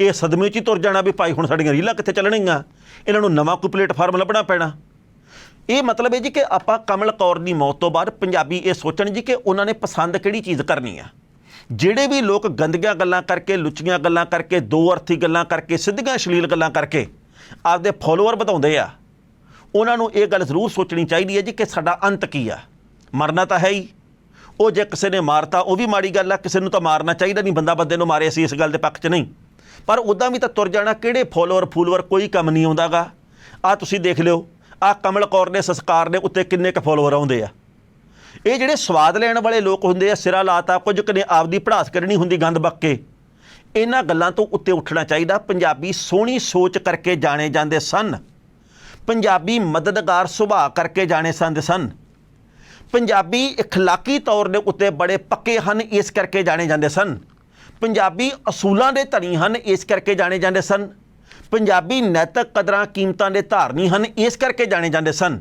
ਇਹ ਸਦਮੇ 'ਚ ਹੀ ਤੁਰ ਜਾਣਾ ਵੀ ਭਾਈ ਹੁਣ ਸਾਡੀਆਂ ਰੀਲਾਂ ਕਿੱਥੇ ਚੱਲਣਗੀਆਂ? ਇਹਨਾਂ ਨੂੰ ਨਵਾਂ ਕੋਈ ਪਲੇਟਫਾਰਮ ਲੱਭਣਾ ਪੈਣਾ। ਇਹ ਮਤਲਬ ਹੈ ਜੀ ਕਿ ਆਪਾਂ ਕਮਲ ਕੌਰ ਦੀ ਮੌਤ ਤੋਂ ਬਾਅਦ ਪੰਜਾਬੀ ਇਹ ਸੋਚਣ ਜੀ ਕਿ ਉਹਨਾਂ ਨੇ ਪਸੰਦ ਕਿਹੜੀ ਚੀਜ਼ ਕਰਨੀ ਆ? ਜਿਹੜੇ ਵੀ ਲੋਕ ਗੰਦੀਆਂ ਗੱਲਾਂ ਕਰਕੇ, ਲੁੱਚੀਆਂ ਗੱਲਾਂ ਕਰਕੇ, ਦੋ ਅਰਥੀ ਗੱਲਾਂ ਕਰਕੇ, ਸਿੱਧੀਆਂ ਅਸ਼ਲੀਲ ਗੱਲਾਂ ਕਰਕੇ ਆਪਦੇ ਫੋਲੋਅਰ ਵਧਾਉਂਦੇ ਆ। ਉਹਨਾਂ ਨੂੰ ਇਹ ਗੱਲ ਜ਼ਰੂਰ ਸੋਚਣੀ ਚਾਹੀਦੀ ਹੈ ਜੀ ਕਿ ਸਾਡਾ ਅੰਤ ਕੀ ਆ। ਮਰਨਾ ਤਾਂ ਹੈ ਹੀ। ਉਹ ਜੇ ਕਿਸੇ ਨੇ ਮਾਰਤਾ, ਉਹ ਵੀ ਮਾੜੀ ਗੱਲ ਆ, ਕਿਸੇ ਨੂੰ ਤਾਂ ਮਾਰਨਾ ਚਾਹੀਦਾ ਨਹੀਂ, ਬੰਦਾ ਬੰਦੇ ਨੂੰ ਮਾਰੇ ਅਸੀਂ ਇਸ ਗੱਲ ਦੇ ਪੱਖ 'ਚ ਨਹੀਂ। ਪਰ ਉਦਾਂ ਵੀ ਤਾਂ ਤੁਰ ਜਾਣਾ, ਕਿਹੜੇ ਫੋਲੋਅਰ ਫੂਲੋਅਰ ਕੋਈ ਕੰਮ ਨਹੀਂ ਆਉਂਦਾਗਾ। ਆ ਤੁਸੀਂ ਦੇਖ ਲਿਓ ਆ ਕਮਲ ਕੌਰ ਦੇ ਸੰਸਕਾਰ ਦੇ ਉੱਤੇ ਕਿੰਨੇ ਕ ਫੋਲੋਅਰ ਆਉਂਦੇ ਆ। ਇਹ ਜਿਹੜੇ ਸਵਾਦ ਲੈਣ ਵਾਲੇ ਲੋਕ ਹੁੰਦੇ ਆ, ਸਿਰਾ ਲਾਤਾ, ਕੁਝ ਕਨੇ ਆਪਦੀ ਪੜਾਸ ਕਰਨੀ ਹੁੰਦੀ ਗੰਦ ਬੱਕ। ਕੇ ਇਹਨਾਂ ਗੱਲਾਂ ਤੋਂ ਉੱਤੇ ਉੱਠਣਾ ਚਾਹੀਦਾ, ਪੰਜਾਬੀ ਸੋਹਣੀ ਸੋਚ ਕਰਕੇ ਜਾਣੇ ਜਾਂਦੇ ਸਨ। ਪੰਜਾਬੀ ਮਦਦਗਾਰ ਸੁਭਾਅ ਕਰਕੇ ਜਾਣੇ ਸੰਦ ਸਨ ਪੰਜਾਬੀ اخلاقی ਤੌਰ ਦੇ ਉੱਤੇ ਬੜੇ ਪੱਕੇ ਹਨ ਇਸ ਕਰਕੇ ਜਾਣੇ ਜਾਂਦੇ ਸਨ ਪੰਜਾਬੀ ਅਸੂਲਾਂ ਦੇ ਧਨੀ ਹਨ ਇਸ ਕਰਕੇ ਜਾਣੇ ਜਾਂਦੇ ਸਨ ਪੰਜਾਬੀ ਨੈਤਿਕ ਕਦਰਾਂ ਕੀਮਤਾਂ ਦੇ ਧਾਰਨੀ ਹਨ ਇਸ ਕਰਕੇ ਜਾਣੇ ਜਾਂਦੇ ਸਨ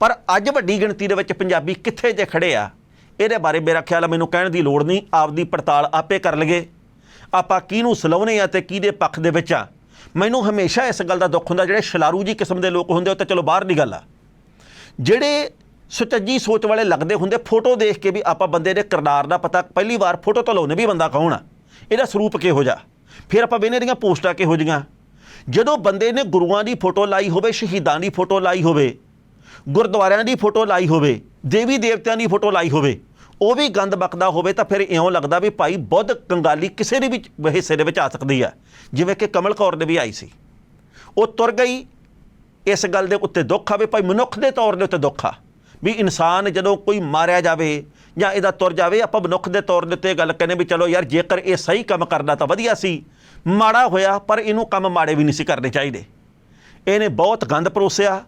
ਪਰ ਅੱਜ ਵੱਡੀ ਗਿਣਤੀ ਦੇ ਵਿੱਚ ਪੰਜਾਬੀ ਕਿੱਥੇ ਜੇ ਖੜੇ ਆ ਇਹਦੇ ਬਾਰੇ ਮੇਰਾ ਖਿਆਲ ਆ ਮੈਨੂੰ ਕਹਿਣ ਦੀ ਲੋੜ ਨਹੀਂ ਆਪਦੀ ਪੜਤਾਲ ਆਪੇ ਕਰ ਲਗੇ ਆਪਾਂ ਕਿਹਨੂੰ ਸਲਾਉਨੇ ਆ ਤੇ ਕਿਹਦੇ ਪੱਖ ਦੇ ਵਿੱਚ ਆ ਮੈਨੂੰ ਹਮੇਸ਼ਾ ਇਸ ਗੱਲ ਦਾ ਦੁੱਖ ਹੁੰਦਾ, ਜਿਹੜੇ ਸ਼ਲਾਰੂ ਜੀ ਕਿਸਮ ਦੇ ਲੋਕ ਹੁੰਦੇ, ਉਹ ਤਾਂ ਚਲੋ ਬਾਹਰ ਦੀ ਗੱਲ ਆ। ਜਿਹੜੇ ਸੁਚੱਜੀ ਸੋਚ ਵਾਲੇ ਲੱਗਦੇ ਹੁੰਦੇ, ਫੋਟੋ ਦੇਖ ਕੇ ਵੀ ਆਪਾਂ ਬੰਦੇ ਦੇ ਕਿਰਦਾਰ ਦਾ ਪਤਾ ਪਹਿਲੀ ਵਾਰ ਫੋਟੋ ਤੋਂ ਲਾਉਨੇ ਵੀ ਬੰਦਾ ਕੌਣ ਆ? ਇਹਦਾ ਸਰੂਪ ਕਿਹੋ ਜਿਹਾ? ਫਿਰ ਆਪਾਂ ਵੇਨੇ ਦੀਆਂ ਪੋਸਟਾਂ ਕਿਹੋ ਜਿਹੀਆਂ? ਜਦੋਂ ਬੰਦੇ ਨੇ ਗੁਰੂਆਂ ਦੀ ਫੋਟੋ ਲਾਈ ਹੋਵੇ, ਸ਼ਹੀਦਾਂ ਦੀ ਫੋਟੋ ਲਾਈ ਹੋਵੇ, ਗੁਰਦੁਆਰਿਆਂ ਦੀ ਫੋਟੋ ਲਾਈ ਹੋਵੇ, ਦੇਵੀ ਦੇਵਤਿਆਂ ਦੀ ਫੋਟੋ ਲਾਈ ਹੋਵੇ, ਉਹ ਵੀ ਗੰਦ ਬਕਦਾ ਹੋਵੇ ਤਾਂ ਫਿਰ ਇਉਂ ਲੱਗਦਾ ਵੀ ਭਾਈ ਬੁੱਧ ਕੰਗਾਲੀ ਕਿਸੇ ਦੇ ਵੀ ਹਿੱਸੇ ਦੇ ਵਿੱਚ ਆ ਸਕਦੀ ਆ। ਜਿਵੇਂ ਕਿ ਕਮਲ ਕੌਰ ਦੇ ਵੀ ਆਈ ਸੀ। ਉਹ ਤੁਰ ਗਈ, ਇਸ ਗੱਲ ਦੇ ਉੱਤੇ ਦੁੱਖ ਆਵੇ, ਭਾਈ ਮਨੁੱਖ ਦੇ ਤੌਰ ਦੇ ਉੱਤੇ ਦੁੱਖ ਆ। ਵੀ ਇਨਸਾਨ ਜਦੋਂ ਕੋਈ ਮਾਰਿਆ ਜਾਵੇ ਜਾਂ ਇਹਦਾ ਤੁਰ ਜਾਵੇ, ਆਪਾਂ ਮਨੁੱਖ ਦੇ ਤੌਰ ਦੇ ਉੱਤੇ ਇਹ ਗੱਲ ਕਹਿੰਦੇ ਵੀ ਚਲੋ ਯਾਰ, ਜੇਕਰ ਇਹ ਸਹੀ ਕੰਮ ਕਰਦਾ ਤਾਂ ਵਧੀਆ ਸੀ। ਮਾੜਾ ਹੋਇਆ, ਪਰ ਇਹਨੂੰ ਕੰਮ ਮਾੜੇ ਵੀ ਨਹੀਂ ਸੀ ਕਰਨੇ ਚਾਹੀਦੇ। ਇਹਨੇ ਬਹੁਤ ਗੰਦ ਪਰੋਸਿਆ,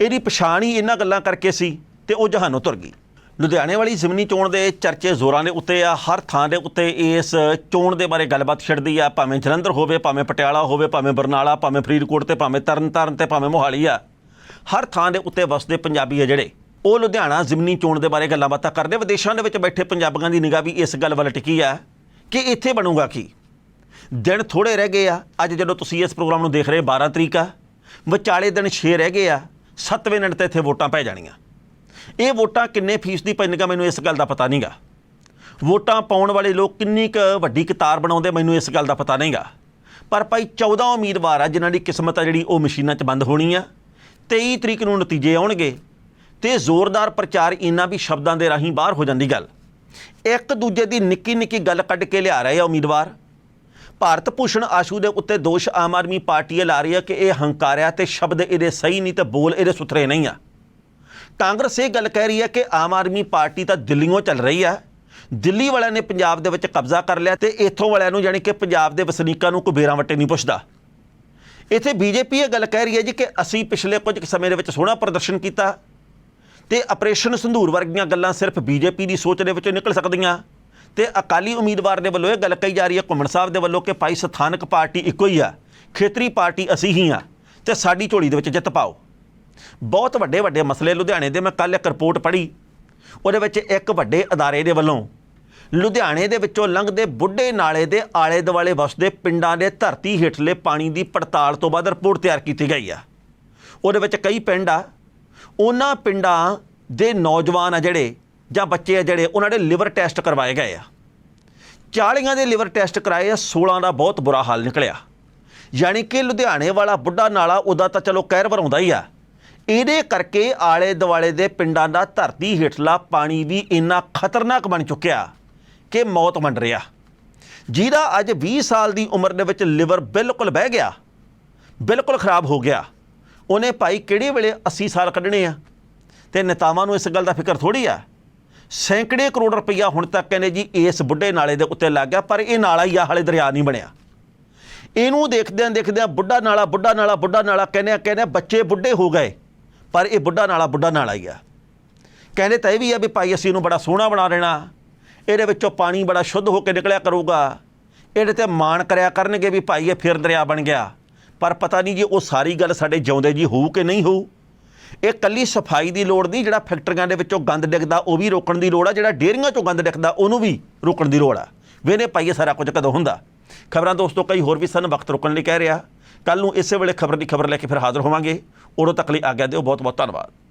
ਇਹਦੀ ਪਛਾਣ ਹੀ ਇਹਨਾਂ ਗੱਲਾਂ ਕਰਕੇ ਸੀ ਤੇ ਉਹ ਜਹਾਨੋਂ ਤੁਰ ਗਈ। ਲੁਧਿਆਣੇ ਵਾਲੀ ਜ਼ਿਮਨੀ ਚੋਣ ਦੇ ਚਰਚੇ ਜ਼ੋਰਾਂ ਦੇ ਉੱਤੇ ਆ, ਹਰ ਥਾਂ ਦੇ ਉੱਤੇ ਇਸ ਚੋਣ ਦੇ ਬਾਰੇ ਗੱਲਬਾਤ ਛਿੜਦੀ ਆ, ਭਾਵੇਂ ਜਲੰਧਰ ਹੋਵੇ, ਭਾਵੇਂ ਪਟਿਆਲਾ ਹੋਵੇ, ਭਾਵੇਂ ਬਰਨਾਲਾ, ਭਾਵੇਂ ਫਰੀਦਕੋਟ ਤੇ ਭਾਵੇਂ ਤਰਨਤਾਰਨ ਤੇ ਭਾਵੇਂ ਮੋਹਾਲੀ ਆ, ਹਰ ਥਾਂ ਦੇ ਉੱਤੇ ਵਸਦੇ ਪੰਜਾਬੀ ਆ ਜਿਹੜੇ, ਉਹ ਲੁਧਿਆਣਾ ਜ਼ਿਮਨੀ ਚੋਣ ਦੇ ਬਾਰੇ ਗੱਲਾਂ ਬਾਤਾਂ ਕਰਦੇ, ਵਿਦੇਸ਼ਾਂ ਦੇ ਵਿੱਚ ਬੈਠੇ ਪੰਜਾਬੀਆਂ ਦੀ ਨਿਗਾਹ ਵੀ ਇਸ ਗੱਲ ਵੱਲ ਟਿਕੀ ਆ, ਕਿ ਇੱਥੇ ਬਣੂਗਾ ਕੀ? ਦਿਨ ਥੋੜੇ ਰਹਿ ਗਏ ਆ, ਅੱਜ ਜਦੋਂ ਤੁਸੀਂ ਇਸ ਪ੍ਰੋਗਰਾਮ ਨੂੰ ਦੇਖ ਰਹੇ 12 ਤਰੀਕ ਆ, ਵਿਚਾਲੇ ਦਿਨ 6 ਰਹਿ ਗਏ ਆ 7ਵੇਂ ਦਿਨ ਤੇ ਇੱਥੇ ਵੋਟਾਂ ਪੈ ਜਾਣੀਆਂ। ਇਹ ਵੋਟਾਂ ਕਿੰਨੇ ਫੀਸਦੀ ਪੈਣਗਾ ਮੈਨੂੰ ਇਸ ਗੱਲ ਦਾ ਪਤਾ ਨਹੀਂਗਾ। ਵੋਟਾਂ ਪਾਉਣ ਵਾਲੇ ਲੋਕ ਕਿੰਨੀ ਕੁ ਵੱਡੀ ਕਤਾਰ ਬਣਾਉਂਦੇ ਮੈਨੂੰ ਇਸ ਗੱਲ ਦਾ ਪਤਾ ਨਹੀਂਗਾ। ਪਰ ਭਾਈ 14 ਉਮੀਦਵਾਰ ਆ, ਜਿਨ੍ਹਾਂ ਦੀ ਕਿਸਮਤ ਆ ਜਿਹੜੀ ਉਹ ਮਸ਼ੀਨਾਂ 'ਚ ਬੰਦ ਹੋਣੀ ਆ। 23 ਤਰੀਕ ਨੂੰ ਨਤੀਜੇ ਆਉਣਗੇ ਤੇ ਜ਼ੋਰਦਾਰ ਪ੍ਰਚਾਰ ਇਹਨਾਂ ਵੀ ਸ਼ਬਦਾਂ ਦੇ ਰਾਹੀਂ ਬਾਹਰ ਹੋ ਜਾਂਦੀ ਗੱਲ। ਇੱਕ ਦੂਜੇ ਦੀ ਨਿੱਕੀ ਨਿੱਕੀ ਗੱਲ ਕੱਢ ਕੇ ਲਿਆ ਰਹੇ ਆ ਉਮੀਦਵਾਰ। ਭਾਰਤ ਭੂਸ਼ਣ ਆਸ਼ੂ ਦੇ ਉੱਤੇ ਦੋਸ਼ ਆਮ ਆਦਮੀ ਪਾਰਟੀ ਇਹ ਲਾ ਰਹੀ ਹੈ ਕਿ ਇਹ ਹੰਕਾਰਿਆ ਤੇ ਸ਼ਬਦ ਇਹਦੇ ਸਹੀ ਨਹੀਂ ਤੇ ਬੋਲ ਇਹਦੇ ਸੁਥਰੇ ਨਹੀਂ ਆ। ਕਾਂਗਰਸ ਇਹ ਗੱਲ ਕਹਿ ਰਹੀ ਹੈ ਕਿ ਆਮ ਆਦਮੀ ਪਾਰਟੀ ਤਾਂ ਦਿੱਲੀੋਂ ਚੱਲ ਰਹੀ ਆ। ਦਿੱਲੀ ਵਾਲਿਆਂ ਨੇ ਪੰਜਾਬ ਦੇ ਵਿੱਚ ਕਬਜ਼ਾ ਕਰ ਲਿਆ ਤੇ ਇੱਥੋਂ ਵਾਲਿਆਂ ਨੂੰ ਯਾਨੀ ਕਿ ਪੰਜਾਬ ਦੇ ਵਸਨੀਕਾਂ ਨੂੰ ਕੋਈ ਬੇਰਾਂ ਵੱਟੇ ਨਹੀਂ ਪੁੱਛਦਾ। ਇੱਥੇ ਬੀਜੇਪੀ ਇਹ ਗੱਲ ਕਹਿ ਰਹੀ ਹੈ ਜੀ ਕਿ ਅਸੀਂ ਪਿਛਲੇ ਕੁਝ ਕੁ ਸਮੇਂ ਦੇ ਵਿੱਚ ਸੋਹਣਾ ਪ੍ਰਦਰਸ਼ਨ ਕੀਤਾ ਤੇ ਆਪਰੇਸ਼ਨ ਸੰਧੂਰ ਵਰਗੀਆਂ ਗੱਲਾਂ ਸਿਰਫ ਬੀਜੇਪੀ ਦੀ ਸੋਚ ਦੇ ਵਿੱਚੋਂ ਨਿਕਲ ਸਕਦੀਆਂ ਤੇ ਅਕਾਲੀ ਉਮੀਦਵਾਰ ਦੇ ਵੱਲੋਂ ਇਹ ਗੱਲ ਕਹੀ ਜਾ ਰਹੀ ਹੈ, ਘੁੰਮਣ ਸਾਹਿਬ ਦੇ ਵੱਲੋਂ ਕਿ ਭਾਈ ਸਥਾਨਕ ਪਾਰਟੀ ਇੱਕੋ ਹੀ ਆ, ਖੇਤਰੀ ਪਾਰਟੀ ਅਸੀਂ ਹੀ ਆ ਤੇ ਸਾਡੀ ਝੋਲੀ ਦੇ ਵਿੱਚ ਜਿੱਤ ਪਾਓ। ਬਹੁਤ ਵੱਡੇ ਵੱਡੇ ਮਸਲੇ ਲੁਧਿਆਣੇ ਦੇ ਮੈਂ ਕੱਲ ਇੱਕ ਰਿਪੋਰਟ ਪੜ੍ਹੀ। ਉਹਦੇ ਵਿੱਚ ਇੱਕ ਵੱਡੇ ਅਦਾਰੇ ਦੇ ਵੱਲੋਂ ਲੁਧਿਆਣੇ ਦੇ ਵਿੱਚੋਂ ਲੰਘਦੇ ਬੁੱਢੇ ਨਾਲੇ ਦੇ ਆਲੇ ਦੁਆਲੇ ਵਸਦੇ ਪਿੰਡਾਂ ਦੇ ਧਰਤੀ ਹੇਠਲੇ ਪਾਣੀ ਦੀ ਪੜਤਾਲ ਤੋਂ ਬਾਅਦ ਰਿਪੋਰਟ ਤਿਆਰ ਕੀਤੀ ਗਈ ਆ। ਉਹਦੇ ਵਿੱਚ ਕਈ ਪਿੰਡ ਆ। ਉਹਨਾਂ ਪਿੰਡਾਂ ਦੇ ਨੌਜਵਾਨ ਆ ਜਿਹੜੇ ਜਾਂ ਬੱਚੇ ਆ ਜਿਹੜੇ, ਉਹਨਾਂ ਦੇ ਲਿਵਰ ਟੈਸਟ ਕਰਵਾਏ ਗਏ ਆ। 40 ਦੇ ਲਿਵਰ ਟੈਸਟ ਕਰਾਏ ਆ 16 ਦਾ ਬਹੁਤ ਬੁਰਾ ਹਾਲ ਨਿਕਲਿਆ। ਯਾਨੀ ਕਿ ਲੁਧਿਆਣੇ ਵਾਲਾ ਬੁੱਢਾ ਨਾਲਾ, ਉਹਦਾ ਤਾਂ ਚਲੋ ਕਹਿਰ ਵਰਾਉਂਦਾ ਹੀ ਆ। ਇਹਦੇ ਕਰਕੇ ਆਲੇ ਦੁਆਲੇ ਦੇ ਪਿੰਡਾਂ ਦਾ ਧਰਤੀ ਹੇਠਲਾ ਪਾਣੀ ਵੀ ਇੰਨਾ ਖਤਰਨਾਕ ਬਣ ਚੁੱਕਿਆ ਕਿ ਮੌਤ ਮੰਡ ਰਿਹਾ। ਜਿਹਦਾ ਅੱਜ 20 ਸਾਲ ਦੀ ਉਮਰ ਦੇ ਵਿੱਚ ਲਿਵਰ ਬਿਲਕੁਲ ਬਹਿ ਗਿਆ, ਬਿਲਕੁਲ ਖਰਾਬ ਹੋ ਗਿਆ। ਉਹਨੇ ਭਾਈ ਕਿਹੜੇ ਵੇਲੇ 80 ਸਾਲ ਕੱਢਣੇ ਆ? ਤੇ ਨੇਤਾਵਾਂ ਨੂੰ ਇਸ ਗੱਲ ਦਾ ਫਿਕਰ ਥੋੜੀ ਆ। ਸੈਂਕੜੇ ਕਰੋੜ ਰੁਪਈਆ ਹੁਣ ਤੱਕ ਕਹਿੰਦੇ ਜੀ ਇਸ ਬੁੱਢੇ ਨਾਲੇ ਦੇ ਉੱਤੇ ਲੱਗ ਗਿਆ, ਪਰ ਇਹ ਨਾਲਾ ਹੀ ਆ, ਹਾਲੇ ਦਰਿਆ ਨਹੀਂ ਬਣਿਆ। ਇਹਨੂੰ ਦੇਖਦਿਆਂ ਦੇਖਦਿਆਂ ਬੁੱਢਾ ਨਾਲਾ ਬੁੱਢਾ ਨਾਲਾ ਬੁੱਢਾ ਨਾਲਾ ਕਹਿੰਦੇ ਆ ਕਹਿੰਦੇ ਬੱਚੇ ਬੁੱਢੇ ਹੋ ਗਏ। ਪਰ ਇਹ ਬੁੱਢਾ ਨਾਲਾ ਬੁੱਢਾ ਨਾਲਾ ਹੀ ਆ। ਕਹਿੰਦੇ ਤਾਂ ਇਹ ਵੀ ਆ ਵੀ ਭਾਈ ਅਸੀਂ ਇਹਨੂੰ ਬੜਾ ਸੋਹਣਾ ਬਣਾ ਦੇਣਾ। ਇਹਦੇ ਵਿੱਚੋਂ ਪਾਣੀ ਬੜਾ ਸ਼ੁੱਧ ਹੋ ਕੇ ਨਿਕਲਿਆ ਕਰੂਗਾ। ਇਹਦੇ ਤੇ ਮਾਣ ਕਰਿਆ ਕਰਨਗੇ ਵੀ ਭਾਈ ਇਹ ਫਿਰ ਦਰਿਆ ਬਣ ਗਿਆ। ਪਰ ਪਤਾ ਨਹੀਂ ਜੀ ਉਹ ਸਾਰੀ ਗੱਲ ਸਾਡੇ ਜਿਉਂਦੇ ਜੀ ਹੋਊ ਕਿ ਨਹੀਂ ਹੋਊ। ਇਹ ਕੱਲੀ ਸਫ਼ਾਈ ਦੀ ਲੋੜ ਨਹੀਂ, ਜਿਹੜਾ ਫੈਕਟਰੀਆਂ ਦੇ ਵਿੱਚੋਂ ਗੰਦ ਡਿੱਗਦਾ ਉਹ ਵੀ ਰੋਕਣ ਦੀ ਲੋੜ ਆ, ਜਿਹੜਾ ਡੇਅਰੀਆਂ ਚੋਂ ਗੰਦ ਡਿੱਗਦਾ ਉਹਨੂੰ ਵੀ ਰੋਕਣ ਦੀ ਲੋੜ ਆ। ਵੇਨੇ ਭਾਈ ਇਹ ਸਾਰਾ ਕੁਝ ਕਦੋਂ ਹੁੰਦਾ? ਖਬਰਾਂ ਦੋਸਤੋ, ਕਈ ਹੋਰ ਵੀ ਸਨ, ਵਕਤ ਰੋਕਣ ਲਈ ਕਹਿ ਰਿਹਾ। ਕੱਲ ਨੂੰ ਇਸੇ ਵੇਲੇ ਖਬਰ ਦੀ ਖਬਰ ਲੈ ਕੇ ਫਿਰ ਹਾਜ਼ਰ ਹੋਵਾਂਗੇ। ਉਦੋਂ ਤੱਕ ਲਈ ਆਗਿਆ ਦਿਓ ਬਹੁਤ ਬਹੁਤ ਧੰਨਵਾਦ।